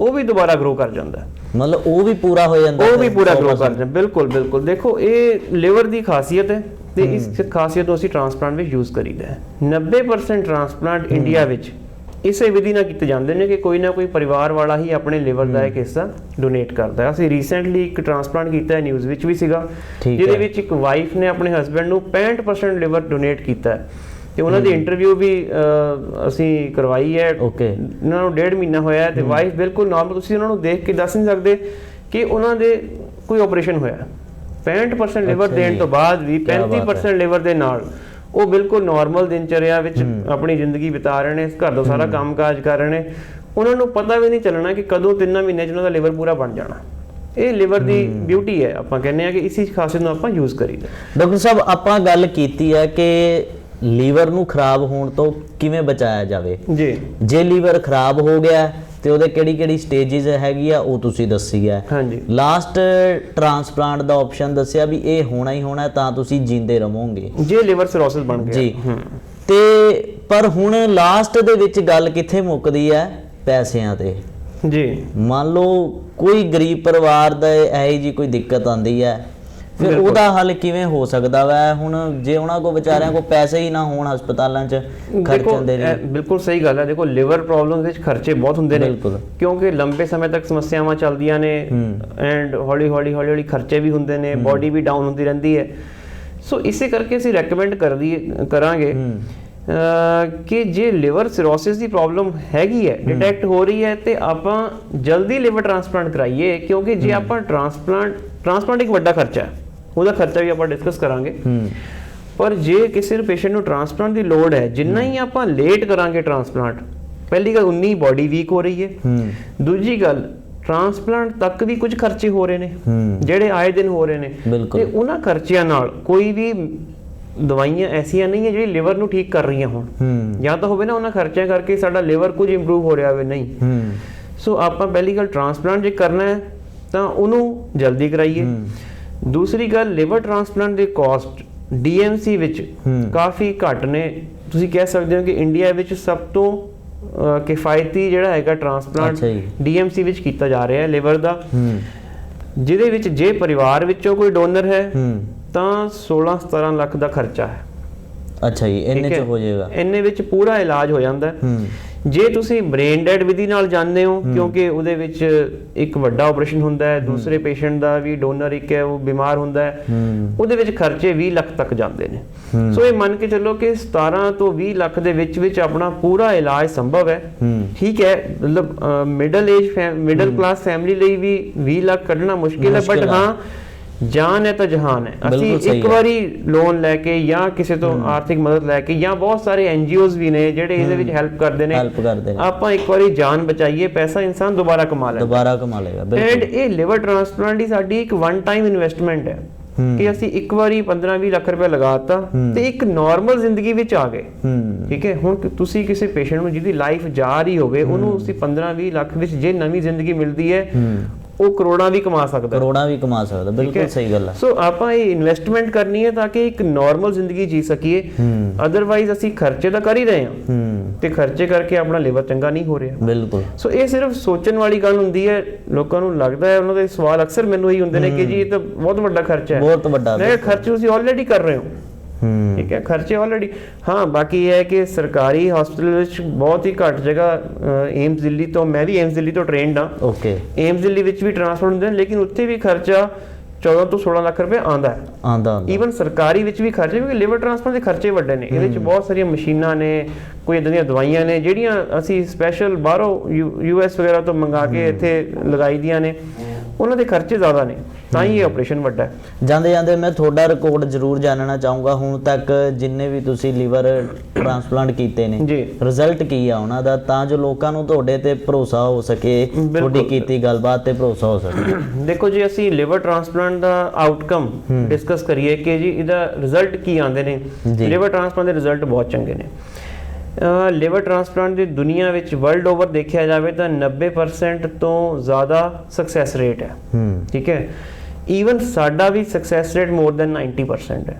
ਉਹ ਵੀ ਦੁਬਾਰਾ ਗਰੋ ਕਰ ਜਾਂਦਾ ਮਤਲਬ ਉਹ ਵੀ ਪੂਰਾ ਹੋ ਜਾਂਦਾ ਉਹ ਵੀ ਪੂਰਾ ਗਰੋ 100% ਕਰ ਜਾਂਦਾ ਬਿਲਕੁਲ ਬਿਲਕੁਲ। ਦੇਖੋ ਇਹ ਲਿਵਰ ਦੀ ਖਾਸੀਅਤ ਹੈ ਤੇ ਇਸ ਖਾਸੀਅਤ ਨੂੰ ਅਸੀਂ ਟ੍ਰਾਂਸਪਲਾਂਟ ਵਿੱਚ ਯੂਜ਼ ਕਰੀਦਾ ਹੈ। 90% ਟ੍ਰਾਂਸਪਲਾਂਟ ਇੰਡੀਆ ਵਿੱਚ ਇਸੇ ਵਿਧੀ ਨਾਲ ਕੀਤੇ ਜਾਂਦੇ ਨੇ ਕਿ ਕੋਈ ਨਾ ਕੋਈ ਪਰਿਵਾਰ ਵਾਲਾ ਹੀ ਆਪਣੇ ਲਿਵਰ ਦਾ ਇੱਕ ਹਿੱਸਾ ਡੋਨੇਟ ਕਰਦਾ ਹੈ। ਅਸੀਂ ਰੀਸੈਂਟਲੀ ਇੱਕ ਟ੍ਰਾਂਸਪਲਾਂਟ ਕੀਤਾ ਹੈ ਨਿਊਜ਼ ਵਿੱਚ ਵੀ ਸੀਗਾ ਜਿਹਦੇ। ਵਿੱਚ ਇੱਕ ਵਾਈਫ ਨੇ ਆਪਣੇ ਹਸਬੰਡ ਨੂੰ 65% ਲਿਵਰ ਡੋਨੇਟ ਕੀਤਾ ਹੈ। ਤੇ ਉਹਨਾਂ ਦੀ ਇੰਟਰਵਿਊ ਵੀ ਅਸੀਂ ਕਰਵਾਈ ਹੈ। ਓਕੇ ਉਹਨਾਂ ਨੂੰ ਡੇਢ ਮਹੀਨਾ ਹੋਇਆ ਤੇ ਵਾਈਫ ਬਿਲਕੁਲ ਨਾਰਮਲ ਤੁਸੀਂ ਉਹਨਾਂ ਨੂੰ ਦੇਖ ਕੇ ਦੱਸ ਨਹੀਂ ਸਕਦੇ ਕਿ ਉਹਨਾਂ ਦੇ ਕੋਈ ਆਪਰੇਸ਼ਨ ਹੋਇਆ। ਹੈ। 65% ਲਿਵਰ ਦੇਣ। ਤੋਂ ਬਾਅਦ ਵੀ ਕਿਆ ਬਾਤ 35% ਲਿਵਰ ਦੇ ਨਾਲ ਉਹ ਬਿਲਕੁਲ ਨਾਰਮਲ ਦਿਨਚਰਿਆ ਵਿੱਚ ਆਪਣੀ ਜ਼ਿੰਦਗੀ ਬਿਤਾ ਰਹੇ ਨੇ ਘਰ ਦਾ ਸਾਰਾ ਕੰਮਕਾਜ ਕਰ ਰਹੇ ਨੇ। ਉਹਨਾਂ ਨੂੰ ਪਤਾ ਵੀ ਨਹੀਂ ਚੱਲਣਾ ਕਿ ਕਦੋਂ ਤਿੰਨਾਂ ਮਹੀਨੇ 'ਚ ਉਹਨਾਂ ਦਾ ਲਿਵਰ ਪੂਰਾ ਬਣ ਜਾਣਾ। ਇਹ ਲਿਵਰ ਦੀ ਬਿਊਟੀ ਹੈ ਆਪਾਂ ਕਹਿੰਦੇ ਆ ਕਿ ਇਸੀ ਖਾਸੀਅਤ ਨੂੰ ਆਪਾਂ ਯੂਜ਼ ਕਰੀਦਾ ਡਾਕਟਰ ਸਾਹਿਬ ਆਪਾਂ ਗੱਲ ਕੀਤੀ ਹੈ ਕਿ ਲੀਵਰ ਨੂੰ ਖਰਾਬ ਹੋਣ ਤੋਂ ਕਿਵੇਂ ਬਚਾਇਆ ਜਾਵੇ? ਜੀ। ਜੇ ਲੀਵਰ ਖਰਾਬ ਹੋ ਗਿਆ ਤੇ ਉਹਦੇ ਕਿਹੜੀ ਕਿਹੜੀ ਸਟੇजेस ਹੈਗੀ ਆ ਉਹ ਤੁਸੀਂ ਦੱਸੀ ਹੈ ਹਾਂਜੀ। ਲਾਸਟ ਟ੍ਰਾਂਸਪਲਾਂਟ ਦਾ ਆਪਸ਼ਨ ਦੱਸਿਆ ਵੀ ਇਹ ਹੋਣਾ ਹੀ ਹੋਣਾ ਤਾਂ ਤੁਸੀਂ ਜਿੰਦੇ ਰਹੋਗੇ। ਜੇ ਲਿਵਰ ਸਿਰੋਸਿਸ ਬਣ ਗਿਆ। ਜੀ। ਤੇ ਪਰ ਹੁਣ ਲਾਸਟ ਦੇ ਵਿੱਚ ਗੱਲ ਕਿੱਥੇ ਮੁੱਕਦੀ ਹੈ ਪੈਸਿਆਂ ਤੇ। ਜੀ। ਮੰਨ ਲਓ ਕੋਈ ਗਰੀਬ ਪਰਿਵਾਰ ਦਾ ਇਹ ਜੀ ਕੋਈ ਦਿੱਕਤ ਆਂਦੀ ਹੈ ਫਿਰ। ਉਹਦਾ ਹੱਲ ਕਿਵੇਂ ਹੋ ਸਕਦਾ ਵੈ? ਹੁਣ ਜੇ ਉਹਨਾਂ ਕੋ ਵਿਚਾਰਿਆਂ ਕੋ ਪੈਸੇ ਹੀ ਨਾ ਹੋਣ ਹਸਪਤਾਲਾਂ 'ਚ ਖਰਚਣ ਦੇ ਲਈ। ਬਿਲਕੁਲ ਸਹੀ ਗੱਲ ਹੈ। ਦੇਖੋ ਲਿਵਰ ਪ੍ਰੋਬਲਮਸ ਵਿੱਚ ਖਰਚੇ ਬਹੁਤ ਹੁੰਦੇ ਨੇ। ਕਿਉਂਕਿ ਲੰਬੇ ਸਮੇਂ ਤੱਕ ਸਮੱਸਿਆਵਾਂ ਚੱਲਦੀਆਂ ਨੇ ਐਂਡ ਹੌਲੀ ਹੌਲੀ ਹੌਲੀ ਹੌਲੀ ਖਰਚੇ ਵੀ ਹੁੰਦੇ ਨੇ ਬਾਡੀ ਵੀ ਡਾਊਨ ਹੁੰਦੀ ਰਹਿੰਦੀ ਹੈ। ਸੋ ਇਸੇ ਕਰਕੇ ਅਸੀਂ ਰეკਮੈਂਡ ਕਰਦੀ ਕਰਾਂਗੇ ਕਿ ਜੇ ਲਿਵਰ ਸਿਰੋਸਿਸ ਦੀ ਪ੍ਰੋਬਲਮ ਹੈਗੀ ਹੈ ਡਿਟੈਕਟ ਹੋ ਰਹੀ ਹੈ ਤੇ ਆਪਾਂ ਜਲਦੀ ਲਿਵਰ ਟ੍ਰਾਂਸਪਲਾਂਟ ਕਰਾਈਏ ਕਿਉਂਕਿ ਜੇ ਆਪਾਂ ਟ੍ਰਾਂਸਪਲਾਂਟ ਟ੍ਰਾਂਸਪਲਾਂਟ ਇੱਕ ਵੱਡਾ ਖਰਚਾ ਹੈ। ਉਹਦਾ ਖਰਚਾ ਵੀ ਆਪਾਂ ਡਿਸਕਸ ਕਰਾਂਗੇ। ਪਰ ਜੇ ਕਿਸੇ ਨੂੰ ਪੇਸ਼ੈਂਟ ਨੂੰ ਟ੍ਰਾਂਸਪਲਾਂਟ ਦੀ ਲੋੜ ਹੈ ਜਿੰਨਾ ਹੀ ਆਪਾਂ ਲੇਟ ਕਰਾਂਗੇ ਟ੍ਰਾਂਸਪਲਾਂਟ ਪਹਿਲੀ ਗੱਲ ਉਨੀ ਬਾਡੀ ਵੀਕ ਹੋ ਰਹੀ ਹੈ। ਦੂਜੀ ਗੱਲ ਟ੍ਰਾਂਸਪਲਾਂਟ ਤੱਕ ਵੀ ਕੁਝ ਖਰਚੇ ਹੋ ਰਹੇ ਨੇ ਜਿਹੜੇ ਆਏ ਦਿਨ ਹੋ ਰਹੇ ਨੇ। ਤੇ ਉਹਨਾਂ ਖਰਚਿਆਂ ਨਾਲ ਕੋਈ ਵੀ ਦਵਾਈਆਂ ਐਸੀਆਂ ਨਹੀਂ ਹੈ ਜਿਹੜੀ ਲਿਵਰ ਨੂੰ ਠੀਕ ਕਰ ਰਹੀਆਂ ਹੋਣ। ਜਾਂ ਤਾਂ ਹੋਵੇ ਨਾ ਉਹਨਾਂ ਖਰਚਿਆਂ ਕਰਕੇ ਸਾਡਾ ਲਿਵਰ ਕੁਝ ਇੰਪਰੂਵ ਹੋ ਰਿਹਾ ਹੋਵੇ ਨਹੀਂ। ਸੋ ਆਪਾਂ ਪਹਿਲੀ ਗੱਲ ਟ੍ਰਾਂਸਪਲਾਂਟ ਜੇ ਕਰਨਾ ਹੈ ਤਾਂ ਉਹਨੂੰ ਜਲਦੀ ਕਰਾਈਏ। ਦੂਸਰੀ ਗੱਲ ਲਿਵਰ ਟ੍ਰਾਂਸਪਲਾਂਟ ਦੇ ਕਾਸਟ ਡੀਐਮਸੀ ਵਿੱਚ। ਕਾਫੀ ਘੱਟ ਨੇ। ਤੁਸੀਂ ਕਹਿ ਸਕਦੇ ਹੋ ਕਿ ਇੰਡੀਆ ਵਿੱਚ ਸਭ ਤੋਂ ਕਿਫਾਇਤੀ ਜਿਹੜਾ ਹੈਗਾ ਟ੍ਰਾਂਸਪਲਾਂਟ। ਡੀਐਮਸੀ ਵਿੱਚ ਕੀਤਾ ਜਾ ਰਿਹਾ ਹੈ ਲਿਵਰ ਦਾ। ਜਿਹਦੇ ਵਿੱਚ ਜੇ ਪਰਿਵਾਰ ਵਿੱਚੋਂ ਕੋਈ ਡੋਨਰ ਹੈ ਤਾਂ 16 17 ਲੱਖ ਦਾ ਖਰਚਾ ਹੈ। ਅੱਛਾ ਜੀ ਇੰਨੇ ਚ ਹੈ? ਜਾਏਗਾ। ਇੰਨੇ ਵਿੱਚ ਪੂਰਾ ਇਲਾਜ ਹੋ ਜਾਂਦਾ ਹੂੰ। ਜੇ ਤੁਸੀਂ ਬ੍ਰੇਨ ਡੈਡ ਵਿਧੀ ਨਾਲ ਜਾਂਦੇ ਹੋ ਕਿਉਂਕਿ ਉਹਦੇ ਵਿੱਚ ਇੱਕ ਵੱਡਾ ਆਪਰੇਸ਼ਨ ਹੁੰਦਾ ਹੈ ਦੂਸਰੇ ਪੇਸ਼ੈਂਟ ਦਾ ਵੀ ਡੋਨਰ ਇੱਕ ਹੈ ਉਹ ਬਿਮਾਰ ਹੁੰਦਾ ਹੈ ਉਹਦੇ ਵਿੱਚ ਖਰਚੇ 20 ਲੱਖ ਤੱਕ ਜਾਂਦੇ ਨੇ। ਸੋ ਇਹ ਮੰਨ ਕੇ ਚੱਲੋ ਕਿ 17 ਤੋਂ 20 ਲੱਖ ਦੇ ਵਿੱਚ ਵਿੱਚ ਆਪਣਾ ਪੂਰਾ ਇਲਾਜ ਸੰਭਵ ਹੈ। ਠੀਕ ਹੈ ਮਤਲਬ middle age middle class family ਲਈ ਵੀ 20 ਲੱਖ ਕੱਢਣਾ ਮੁਸ਼ਕਿਲ ਹੈ ਬਟ ਹੈ। ਹਾਂ ਜਾਨ ਹੈ ਤਾਂ ਜਹਾਨ ਹੈ ਅਸੀਂ ਇੱਕ ਹੈ। ਵਾਰੀ ਲੋਨ ਲੈ ਕੇ ਜਾਂ ਕਿਸੇ ਤੋਂ ਆਰਥਿਕ ਮਦਦ ਲੈ ਕੇ ਜਾਂ ਬਹੁਤ ਸਾਰੇ ਐਨਜੀਓਜ਼ ਵੀ ਨੇ ਜਿਹੜੇ ਇਹਦੇ ਵਿੱਚ ਹੈਲਪ ਕਰਦੇ ਨੇ ਹੈਲਪ ਕਰਦੇ ਨੇ ਆਪਾਂ ਇੱਕ ਵਾਰੀ ਜਾਨ ਬਚਾਈਏ ਪੈਸਾ ਇਨਸਾਨ ਦੁਬਾਰਾ ਕਮਾ ਲੈਂਦਾ ਦੁਬਾਰਾ ਕਮਾ ਲੇਗਾ ਐਂਡ ਇਹ ਲਿਵਰ ਟ੍ਰਾਂਸਪਲਾਂਟ ਦੀ ਸਾਡੀ ਇੱਕ ਵਨ ਟਾਈਮ ਇਨਵੈਸਟਮੈਂਟ ਹੈ ਹੂੰ। ਕਿ ਅਸੀਂ ਇੱਕ ਵਾਰੀ 15-20 ਲੱਖ ਰੁਪਏ ਲਗਾਤਾ ਤੇ ਇੱਕ ਨਾਰਮਲ ਜ਼ਿੰਦਗੀ ਵਿੱਚ ਆ ਗਏ ਹੂੰ ਠੀਕ ਹੈ ਹੁਣ ਤੁਸੀਂ ਕਿਸੇ ਪੇਸ਼ੈਂਟ ਨੂੰ ਜਿਹਦੀ ਲਾਈਫ ਜਾ ਰਹੀ ਹੋਵੇ ਉਹਨੂੰ ਤੁਸੀਂ 15-20 ਲੱਖ ਵਿੱਚ ਜੇ ਨਵੀਂ ਜ਼ਿੰਦਗੀ ਮਿਲਦੀ ਹੈ ਉਹ ਕਰੋੜਾਂ ਵੀ ਕਮਾ ਸਕਦਾ। ਕਰੋੜਾਂ ਵੀ ਕਮਾ ਸਕਦਾ ਬਿਲਕੁਲ। ਸਹੀ ਗੱਲ ਹੈ ਸੋ ਆਪਾਂ ਇਹ ਇਨਵੈਸਟਮੈਂਟ ਕਰਨੀ ਹੈ ਤਾਂ ਕਿ ਇੱਕ ਨਾਰਮਲ ਜ਼ਿੰਦਗੀ ਜੀ ਸਕੀਏ। ਅਦਰਵਾਈਜ਼ ਅਸੀਂ ਖਰਚੇ ਤਾਂ ਕਰ ਹੀ ਰਹੇ ਹਾਂ। ਤੇ ਖਰਚੇ ਕਰਕੇ ਆਪਣਾ ਲਿਵਰ ਚੰਗਾ ਨਹੀਂ ਹੋ ਰਿਹਾ। ਬਿਲਕੁਲ। ਸੋ ਇਹ ਸਿਰਫ ਸੋਚਣ ਵਾਲੀ ਗੱਲ ਹੁੰਦੀ ਹੈ। ਲੋਕਾਂ ਨੂੰ ਲੱਗਦਾ ਹੈ ਉਹਨਾਂ ਦੇ ਸਵਾਲ ਅਕਸਰ ਮੈਨੂੰ ਇਹੀ ਹੁੰਦੇ ਨੇ ਕਿ ਜੀ ਇਹ ਤਾਂ ਬਹੁਤ ਵੱਡਾ ਖਰਚਾ ਹੈ। ਬਹੁਤ ਵੱਡਾ ਮੈਂ ਖਰਚੇ। ਤੁਸੀਂ ਆਲਰੇਡੀ ਕਰ ਰਹੇ ਹੂੰ। ਠੀਕ ਹੈ ਖਰਚੇ ਆਲਰੇਡੀ ਹਾਂ ਬਾਕੀ ਇਹ ਹੈ ਕਿ ਸਰਕਾਰੀ ਹਸਪੀਟਲ ਵਿੱਚ ਬਹੁਤ ਹੀ ਘੱਟ ਜਗ੍ਹਾ ਏਮਸ ਦਿੱਲੀ ਤੋਂ ਮੈਂ ਵੀ ਏਮਸ ਦਿੱਲੀ ਤੋਂ ਟ੍ਰੇਨਡ ਹਾਂ। ਓਕੇ ਏਮਸ ਦਿੱਲੀ ਵਿੱਚ ਵੀ ਟ੍ਰਾਂਸਪੋਰਟ ਹੁੰਦੇ ਨੇ ਲੇਕਿਨ ਉੱਥੇ ਵੀ ਖਰਚਾ 14 ਤੋਂ 16 ਲੱਖ ਰੁਪਏ ਆਂਦਾ ਹੈ। ਆਂਦਾ ਆਂਦਾ ਈਵਨ ਸਰਕਾਰੀ ਵਿੱਚ ਵੀ ਖਰਚੇ ਕਿਉਂਕਿ ਲਿਵਰ ਟ੍ਰਾਂਸਪਲਾਂਟ ਦੇ ਖਰਚੇ ਵੱਡੇ ਨੇ। ਇਹਦੇ ਵਿੱਚ ਬਹੁਤ ਸਾਰੀਆਂ ਮਸ਼ੀਨਾਂ ਨੇ ਕੋਈ ਇਦਾਂ ਦੀਆਂ ਦਵਾਈਆਂ ਨੇ ਜਿਹੜੀਆਂ ਅਸੀਂ ਸਪੈਸ਼ਲ ਬਾਹਰੋਂ ਯੂ ਐਸ ਵਗੈਰਾ ਤੋਂ ਮੰਗਾ ਕੇ ਇੱਥੇ ਲਗਾਈ ਦੀਆਂ ਨੇ। ਉਹਨਾਂ ਦੇ ਖਰਚੇ ਜ਼ਿਆਦਾ ਨੇ ਤਾਂ ਹੀ ਇਹ ਆਪਰੇਸ਼ਨ ਵੱਡਾ ਹੈ। ਜਾਂਦੇ ਜਾਂਦੇ ਮੈਂ ਤੁਹਾਡਾ ਰਿਕਾਰਡ ਜ਼ਰੂਰ ਜਾਣਨਾ ਚਾਹੂੰਗਾ ਹੁਣ ਤੱਕ ਜਿੰਨੇ ਵੀ ਤੁਸੀਂ ਲੀਵਰ ਟ੍ਰਾਂਸਪਲਾਂਟ ਕੀਤੇ ਨੇ ਰਿਜ਼ਲਟ ਕੀ ਆ ਉਹਨਾਂ ਦਾ ਤਾਂ ਜੋ ਲੋਕਾਂ ਨੂੰ ਤੁਹਾਡੇ ਤੇ ਭਰੋਸਾ ਹੋ ਸਕੇ ਤੁਹਾਡੀ ਕੀਤੀ ਗੱਲਬਾਤ ਤੇ ਭਰੋਸਾ ਹੋ ਸਕੇ। ਦੇਖੋ ਜੀ ਅਸੀਂ ਲਿਵਰ ਟ੍ਰਾਂਸਪਲਾਂਟ ਦਾ ਆਊਟਕਮ ਡਿਸਕਸ ਕਰੀਏ ਕਿ ਜੀ ਇਹਦਾ ਰਿਜ਼ਲਟ ਕੀ ਆਉਂਦੇ ਨੇ। ਲਿਵਰ ਟ੍ਰਾਂਸਪਲਾਂਟ ਦੇ ਰਿਜ਼ਲਟ ਬਹੁਤ ਚੰਗੇ ਨੇ। ਲਿਵਰ ਟ੍ਰਾਂਸਪਲਾਂਟ ਦੀ ਦੁਨੀਆ ਵਿੱਚ ਵਰਲਡ ਓਵਰ ਦੇਖਿਆ ਜਾਵੇ ਤਾਂ 90% ਤੋਂ ਜ਼ਿਆਦਾ ਸਕਸੈਸ ਰੇਟ ਹੈ। ਠੀਕ ਹੈ? ਈਵਨ ਸਾਡਾ ਵੀ ਸਕਸੈਸ ਰੇਟ ਮੋਰ ਦੈਨ 90% ਹੈ.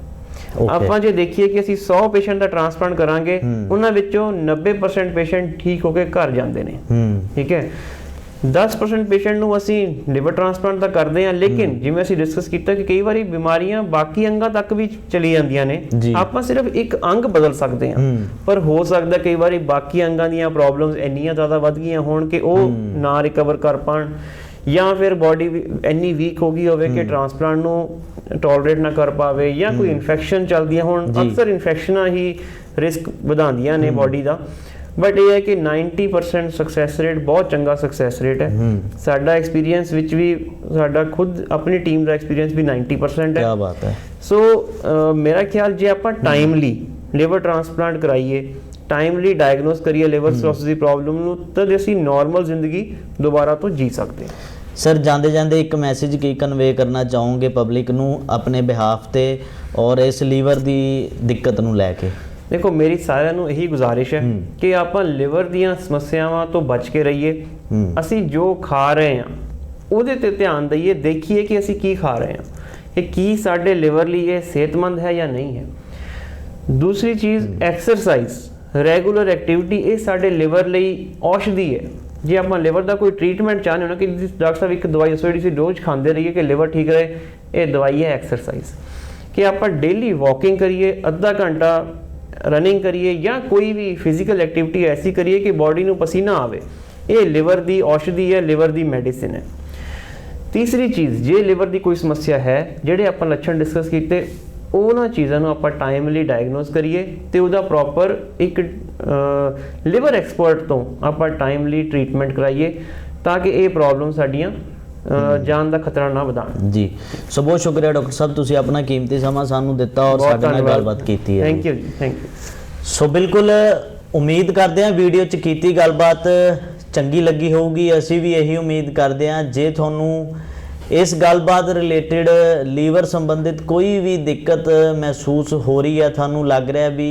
ਆਪਾਂ ਜੇ ਦੇਖੀਏ ਕਿ ਅਸੀਂ 100 ਪੇਸ਼ੈਂਟ ਦਾ ਟ੍ਰਾਂਸਪਲਾਂਟ ਕਰਾਂਗੇ ਉਹਨਾਂ ਵਿੱਚੋਂ 90% ਪੇਸ਼ੈਂਟ ਠੀਕ ਹੋ ਕੇ ਘਰ ਜਾਂਦੇ ਨੇ। ਠੀਕ ਹੈ? 10% ਪੇਸ਼ੈਂਟ ਨੂੰ ਅਸੀਂ ਲਿਵਰ ਟ੍ਰਾਂਸਪਲਾਂਟ ਤਾਂ ਕਰਦੇ ਹਾਂ ਲੇਕਿਨ ਜਿਵੇਂ ਅਸੀਂ ਡਿਸਕਸ ਕੀਤਾ ਕਿ ਕਈ ਵਾਰੀ ਬਿਮਾਰੀਆਂ ਬਾਕੀ ਅੰਗਾਂ ਤੱਕ ਵੀ ਚਲੀ ਜਾਂਦੀਆਂ ਨੇ। ਆਪਾਂ ਸਿਰਫ ਇੱਕ ਅੰਗ ਬਦਲ ਸਕਦੇ ਹਾਂ। ਪਰ ਹੋ ਸਕਦਾ ਕਈ ਵਾਰੀ ਬਾਕੀ ਅੰਗਾਂ ਦੀਆਂ ਪ੍ਰੋਬਲਮਸ ਇੰਨੀਆਂ ਜ਼ਿਆਦਾ ਵੱਧ ਗਈਆਂ ਹੋਣ ਕਿ ਉਹ ਨਾ ਰਿਕਵਰ ਕਰ ਪਾਣ ਜਾਂ ਫਿਰ ਬਾਡੀ ਇੰਨੀ ਵੀਕ ਹੋ ਗਈ ਹੋਵੇ ਕਿ ਟ੍ਰਾਂਸਪਲਾਂਟ ਨੂੰ ਟੋਲਰੇਟ ਨਾ ਕਰ ਪਾਵੇ ਜਾਂ ਕੋਈ ਇਨਫੈਕਸ਼ਨ ਚੱਲਦੀਆਂ ਹੋਣ। ਅਕਸਰ ਇਨਫੈਕਸ਼ਨਾਂ ਹੀ ਰਿਸਕ ਵਧਾਉਂਦੀਆਂ ਨੇ ਬਾਡੀ ਦਾ। ਬਟ ਇਹ ਹੈ ਕਿ 90% ਸਕਸੈਸ ਰੇਟ ਬਹੁਤ ਚੰਗਾ ਸਕਸੈਸ ਰੇਟ ਹੈ। ਸਾਡਾ ਐਕਸਪੀਰੀਅੰਸ ਵਿੱਚ ਵੀ ਸਾਡਾ ਖੁਦ ਆਪਣੀ ਟੀਮ ਦਾ ਐਕਸਪੀਰੀਅੰਸ ਵੀ 90% ਹੈ। ਕੀ ਬਾਤ ਹੈ। ਸੋ ਮੇਰਾ ਖਿਆਲ ਜੇ ਆਪਾਂ ਟਾਈਮਲੀ ਲਿਵਰ ਟ੍ਰਾਂਸਪਲਾਂਟ ਕਰਾਈਏ ਟਾਈਮਲੀ ਡਾਇਗਨੋਸ ਕਰੀਏ ਲਿਵਰ ਸਰੋਸਿਸ ਦੀ ਪ੍ਰੋਬਲਮ ਨੂੰ ਤਦ ਅਸੀਂ ਨਾਰਮਲ ਜ਼ਿੰਦਗੀ ਦੁਬਾਰਾ ਤੋਂ ਜੀ ਸਕਦੇ ਹਾਂ। ਸਰ ਜਾਂਦੇ ਜਾਂਦੇ ਇੱਕ ਮੈਸੇਜ ਕੀ ਕਨਵੇ ਕਰਨਾ ਚਾਹੋਗੇ ਪਬਲਿਕ ਨੂੰ ਆਪਣੇ ਬਿਹਾਫ ਤੇ ਔਰ ਇਸ ਲੀਵਰ ਦੀ ਦਿੱਕਤ ਨੂੰ ਲੈ ਕੇ? ਦੇਖੋ ਮੇਰੀ ਸਾਰਿਆਂ ਨੂੰ ਇਹੀ ਗੁਜ਼ਾਰਿਸ਼ ਹੈ। ਕਿ ਆਪਾਂ ਲਿਵਰ ਦੀਆਂ ਸਮੱਸਿਆਵਾਂ ਤੋਂ ਬਚ ਕੇ ਰਹੀਏ। ਅਸੀਂ ਜੋ ਖਾ ਰਹੇ ਹਾਂ ਉਹਦੇ ਤੇ ਧਿਆਨ ਦਈਏ ਦੇਖੀਏ ਕਿ ਅਸੀਂ ਕੀ ਖਾ ਰਹੇ ਹਾਂ। ਇਹ ਕੀ ਸਾਡੇ ਲਿਵਰ ਲਈ ਇਹ ਸਿਹਤਮੰਦ ਹੈ ਜਾਂ ਨਹੀਂ ਹੈ? ਦੂਸਰੀ ਚੀਜ਼ ਐਕਸਰਸਾਈਜ਼ ਰੈਗੂਲਰ ਐਕਟੀਵਿਟੀ ਇਹ ਸਾਡੇ ਲਿਵਰ ਲਈ ਔਸ਼ਧੀ ਹੈ। ਜੇ ਆਪਾਂ ਲਿਵਰ ਦਾ ਕੋਈ ਟ੍ਰੀਟਮੈਂਟ ਚਾਹੁੰਦੇ ਹੋ ਨਾ ਕਿ ਡਾਕਟਰ ਸਾਹਿਬ ਇੱਕ ਦਵਾਈ ਦੱਸੋ ਜਿਹੜੀ ਅਸੀਂ ਰੋਜ਼ ਖਾਂਦੇ ਰਹੀਏ ਕਿ ਲਿਵਰ ਠੀਕ ਰਹੇ ਇਹ ਦਵਾਈ ਹੈ ਐਕਸਰਸਾਈਜ਼ ਕਿ ਆਪਾਂ ਡੇਲੀ ਵਾਕਿੰਗ ਕਰੀਏ ਅੱਧਾ ਘੰਟਾ ਰਨਿੰਗ ਕਰੀਏ ਜਾਂ ਕੋਈ ਵੀ ਫਿਜ਼ੀਕਲ ਐਕਟੀਵਿਟੀ ਐਸੀ ਕਰੀਏ ਕਿ ਬਾਡੀ ਨੂੰ ਪਸੀਨਾ ਆਵੇ। ਇਹ ਲਿਵਰ ਦੀ ਔਸ਼ਧੀ ਹੈ ਲਿਵਰ ਦੀ ਮੈਡੀਸਿਨ ਹੈ। ਤੀਸਰੀ ਚੀਜ਼, ਜੇ ਲਿਵਰ ਦੀ ਕੋਈ ਸਮੱਸਿਆ ਹੈ, ਜਿਹੜੇ ਆਪਾਂ ਲੱਛਣ ਡਿਸਕਸ ਕੀਤੇ, ਉਹਨਾਂ ਚੀਜ਼ਾਂ ਨੂੰ ਆਪਾਂ ਟਾਈਮਲੀ ਡਾਇਗਨੋਸ ਕਰੀਏ ਤੇ ਉਹਦਾ ਪ੍ਰੋਪਰ ਇੱਕ ਲਿਵਰ ਐਕਸਪਰਟ ਤੋਂ ਆਪਾਂ ਟਾਈਮਲੀ ਟ੍ਰੀਟਮੈਂਟ ਕਰਾਈਏ ਤਾਂ ਕਿ ਇਹ ਪ੍ਰੋਬਲਮ ਸਾਡੀਆਂ ਜਾਨ ਦਾ ਖਤਰਾ ਨਾ ਵਧਾਣ। ਜੀ। ਸੋ ਬਹੁਤ ਸ਼ੁਕਰੀਆ ਡਾਕਟਰ ਸਾਹਿਬ ਤੁਸੀਂ ਆਪਣਾ ਕੀਮਤੀ ਸਮਾਂ ਸਾਨੂੰ ਦਿੱਤਾ ਔਰ ਸਾਡੇ ਨਾਲ ਗੱਲਬਾਤ ਕੀਤੀ ਹੈ ਥੈਂਕ ਯੂ ਜੀ ਥੈਂਕ ਯੂ ਸੋ ਬਿਲਕੁਲ ਉਮੀਦ ਕਰਦੇ ਹਾਂ ਵੀਡੀਓ 'ਚ ਕੀਤੀ ਗੱਲਬਾਤ ਚੰਗੀ ਲੱਗੀ ਹੋਊਗੀ। ਅਸੀਂ ਵੀ ਇਹੀ ਉਮੀਦ ਕਰਦੇ ਹਾਂ ਜੇ ਤੁਹਾਨੂੰ ਇਸ ਗੱਲਬਾਤ ਰਿਲੇਟਡ ਲੀਵਰ ਸੰਬੰਧਿਤ ਕੋਈ ਵੀ ਦਿੱਕਤ ਮਹਿਸੂਸ ਹੋ ਰਹੀ ਹੈ ਤੁਹਾਨੂੰ ਲੱਗ ਰਿਹਾ ਵੀ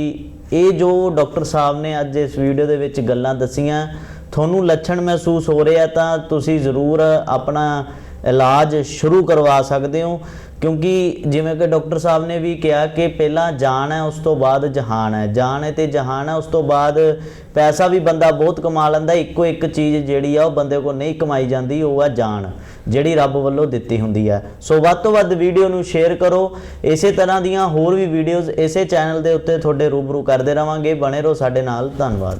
ਇਹ ਜੋ ਡਾਕਟਰ ਸਾਹਿਬ ਨੇ ਅੱਜ ਇਸ ਵੀਡੀਓ ਦੇ ਵਿੱਚ ਗੱਲਾਂ ਦਸੀਆਂ ਤੁਹਾਨੂੰ ਲੱਛਣ ਮਹਿਸੂਸ ਹੋ ਰਿਹਾ ਤਾਂ ਤੁਸੀਂ ਜ਼ਰੂਰ ਆਪਣਾ ਇਲਾਜ ਸ਼ੁਰੂ ਕਰਵਾ ਸਕਦੇ ਹੋ। ਕਿਉਂਕਿ ਜਿਵੇਂ ਕਿ ਡਾਕਟਰ ਸਾਹਿਬ ਨੇ ਵੀ ਕਿਹਾ ਕਿ ਪਹਿਲਾਂ ਜਾਨ ਹੈ, ਉਸ ਤੋਂ ਬਾਅਦ ਜਹਾਨ ਹੈ। ਜਾਨ ਹੈ ਤੇ ਜਹਾਨ ਹੈ, ਉਸ ਤੋਂ ਬਾਅਦ ਪੈਸਾ ਵੀ ਬੰਦਾ ਬਹੁਤ ਕਮਾ ਲੈਂਦਾ। ਇੱਕੋ ਇੱਕ ਚੀਜ਼ ਜਿਹੜੀ ਆ, ਉਹ ਬੰਦੇ ਕੋਲ ਨਹੀਂ ਕਮਾਈ ਜਾਂਦੀ, ਉਹ ਆ ਜਾਨ ਜਿਹੜੀ ਰੱਬ ਵੱਲੋਂ ਦਿੱਤੀ ਹੁੰਦੀ ਹੈ ਸੋ ਵੱਧ ਤੋਂ ਵੱਧ ਵੀਡੀਓ ਨੂੰ ਸ਼ੇਅਰ ਕਰੋ। ਇਸੇ ਤਰ੍ਹਾਂ ਦੀਆਂ ਹੋਰ ਵੀ ਵੀਡੀਓਜ਼ ਇਸੇ ਚੈਨਲ ਦੇ ਉੱਤੇ ਤੁਹਾਡੇ ਰੂਬਰੂ ਕਰਦੇ ਰਵਾਂਗੇ। ਬਣੇ ਰਹੋ ਸਾਡੇ ਨਾਲ। ਧੰਨਵਾਦ।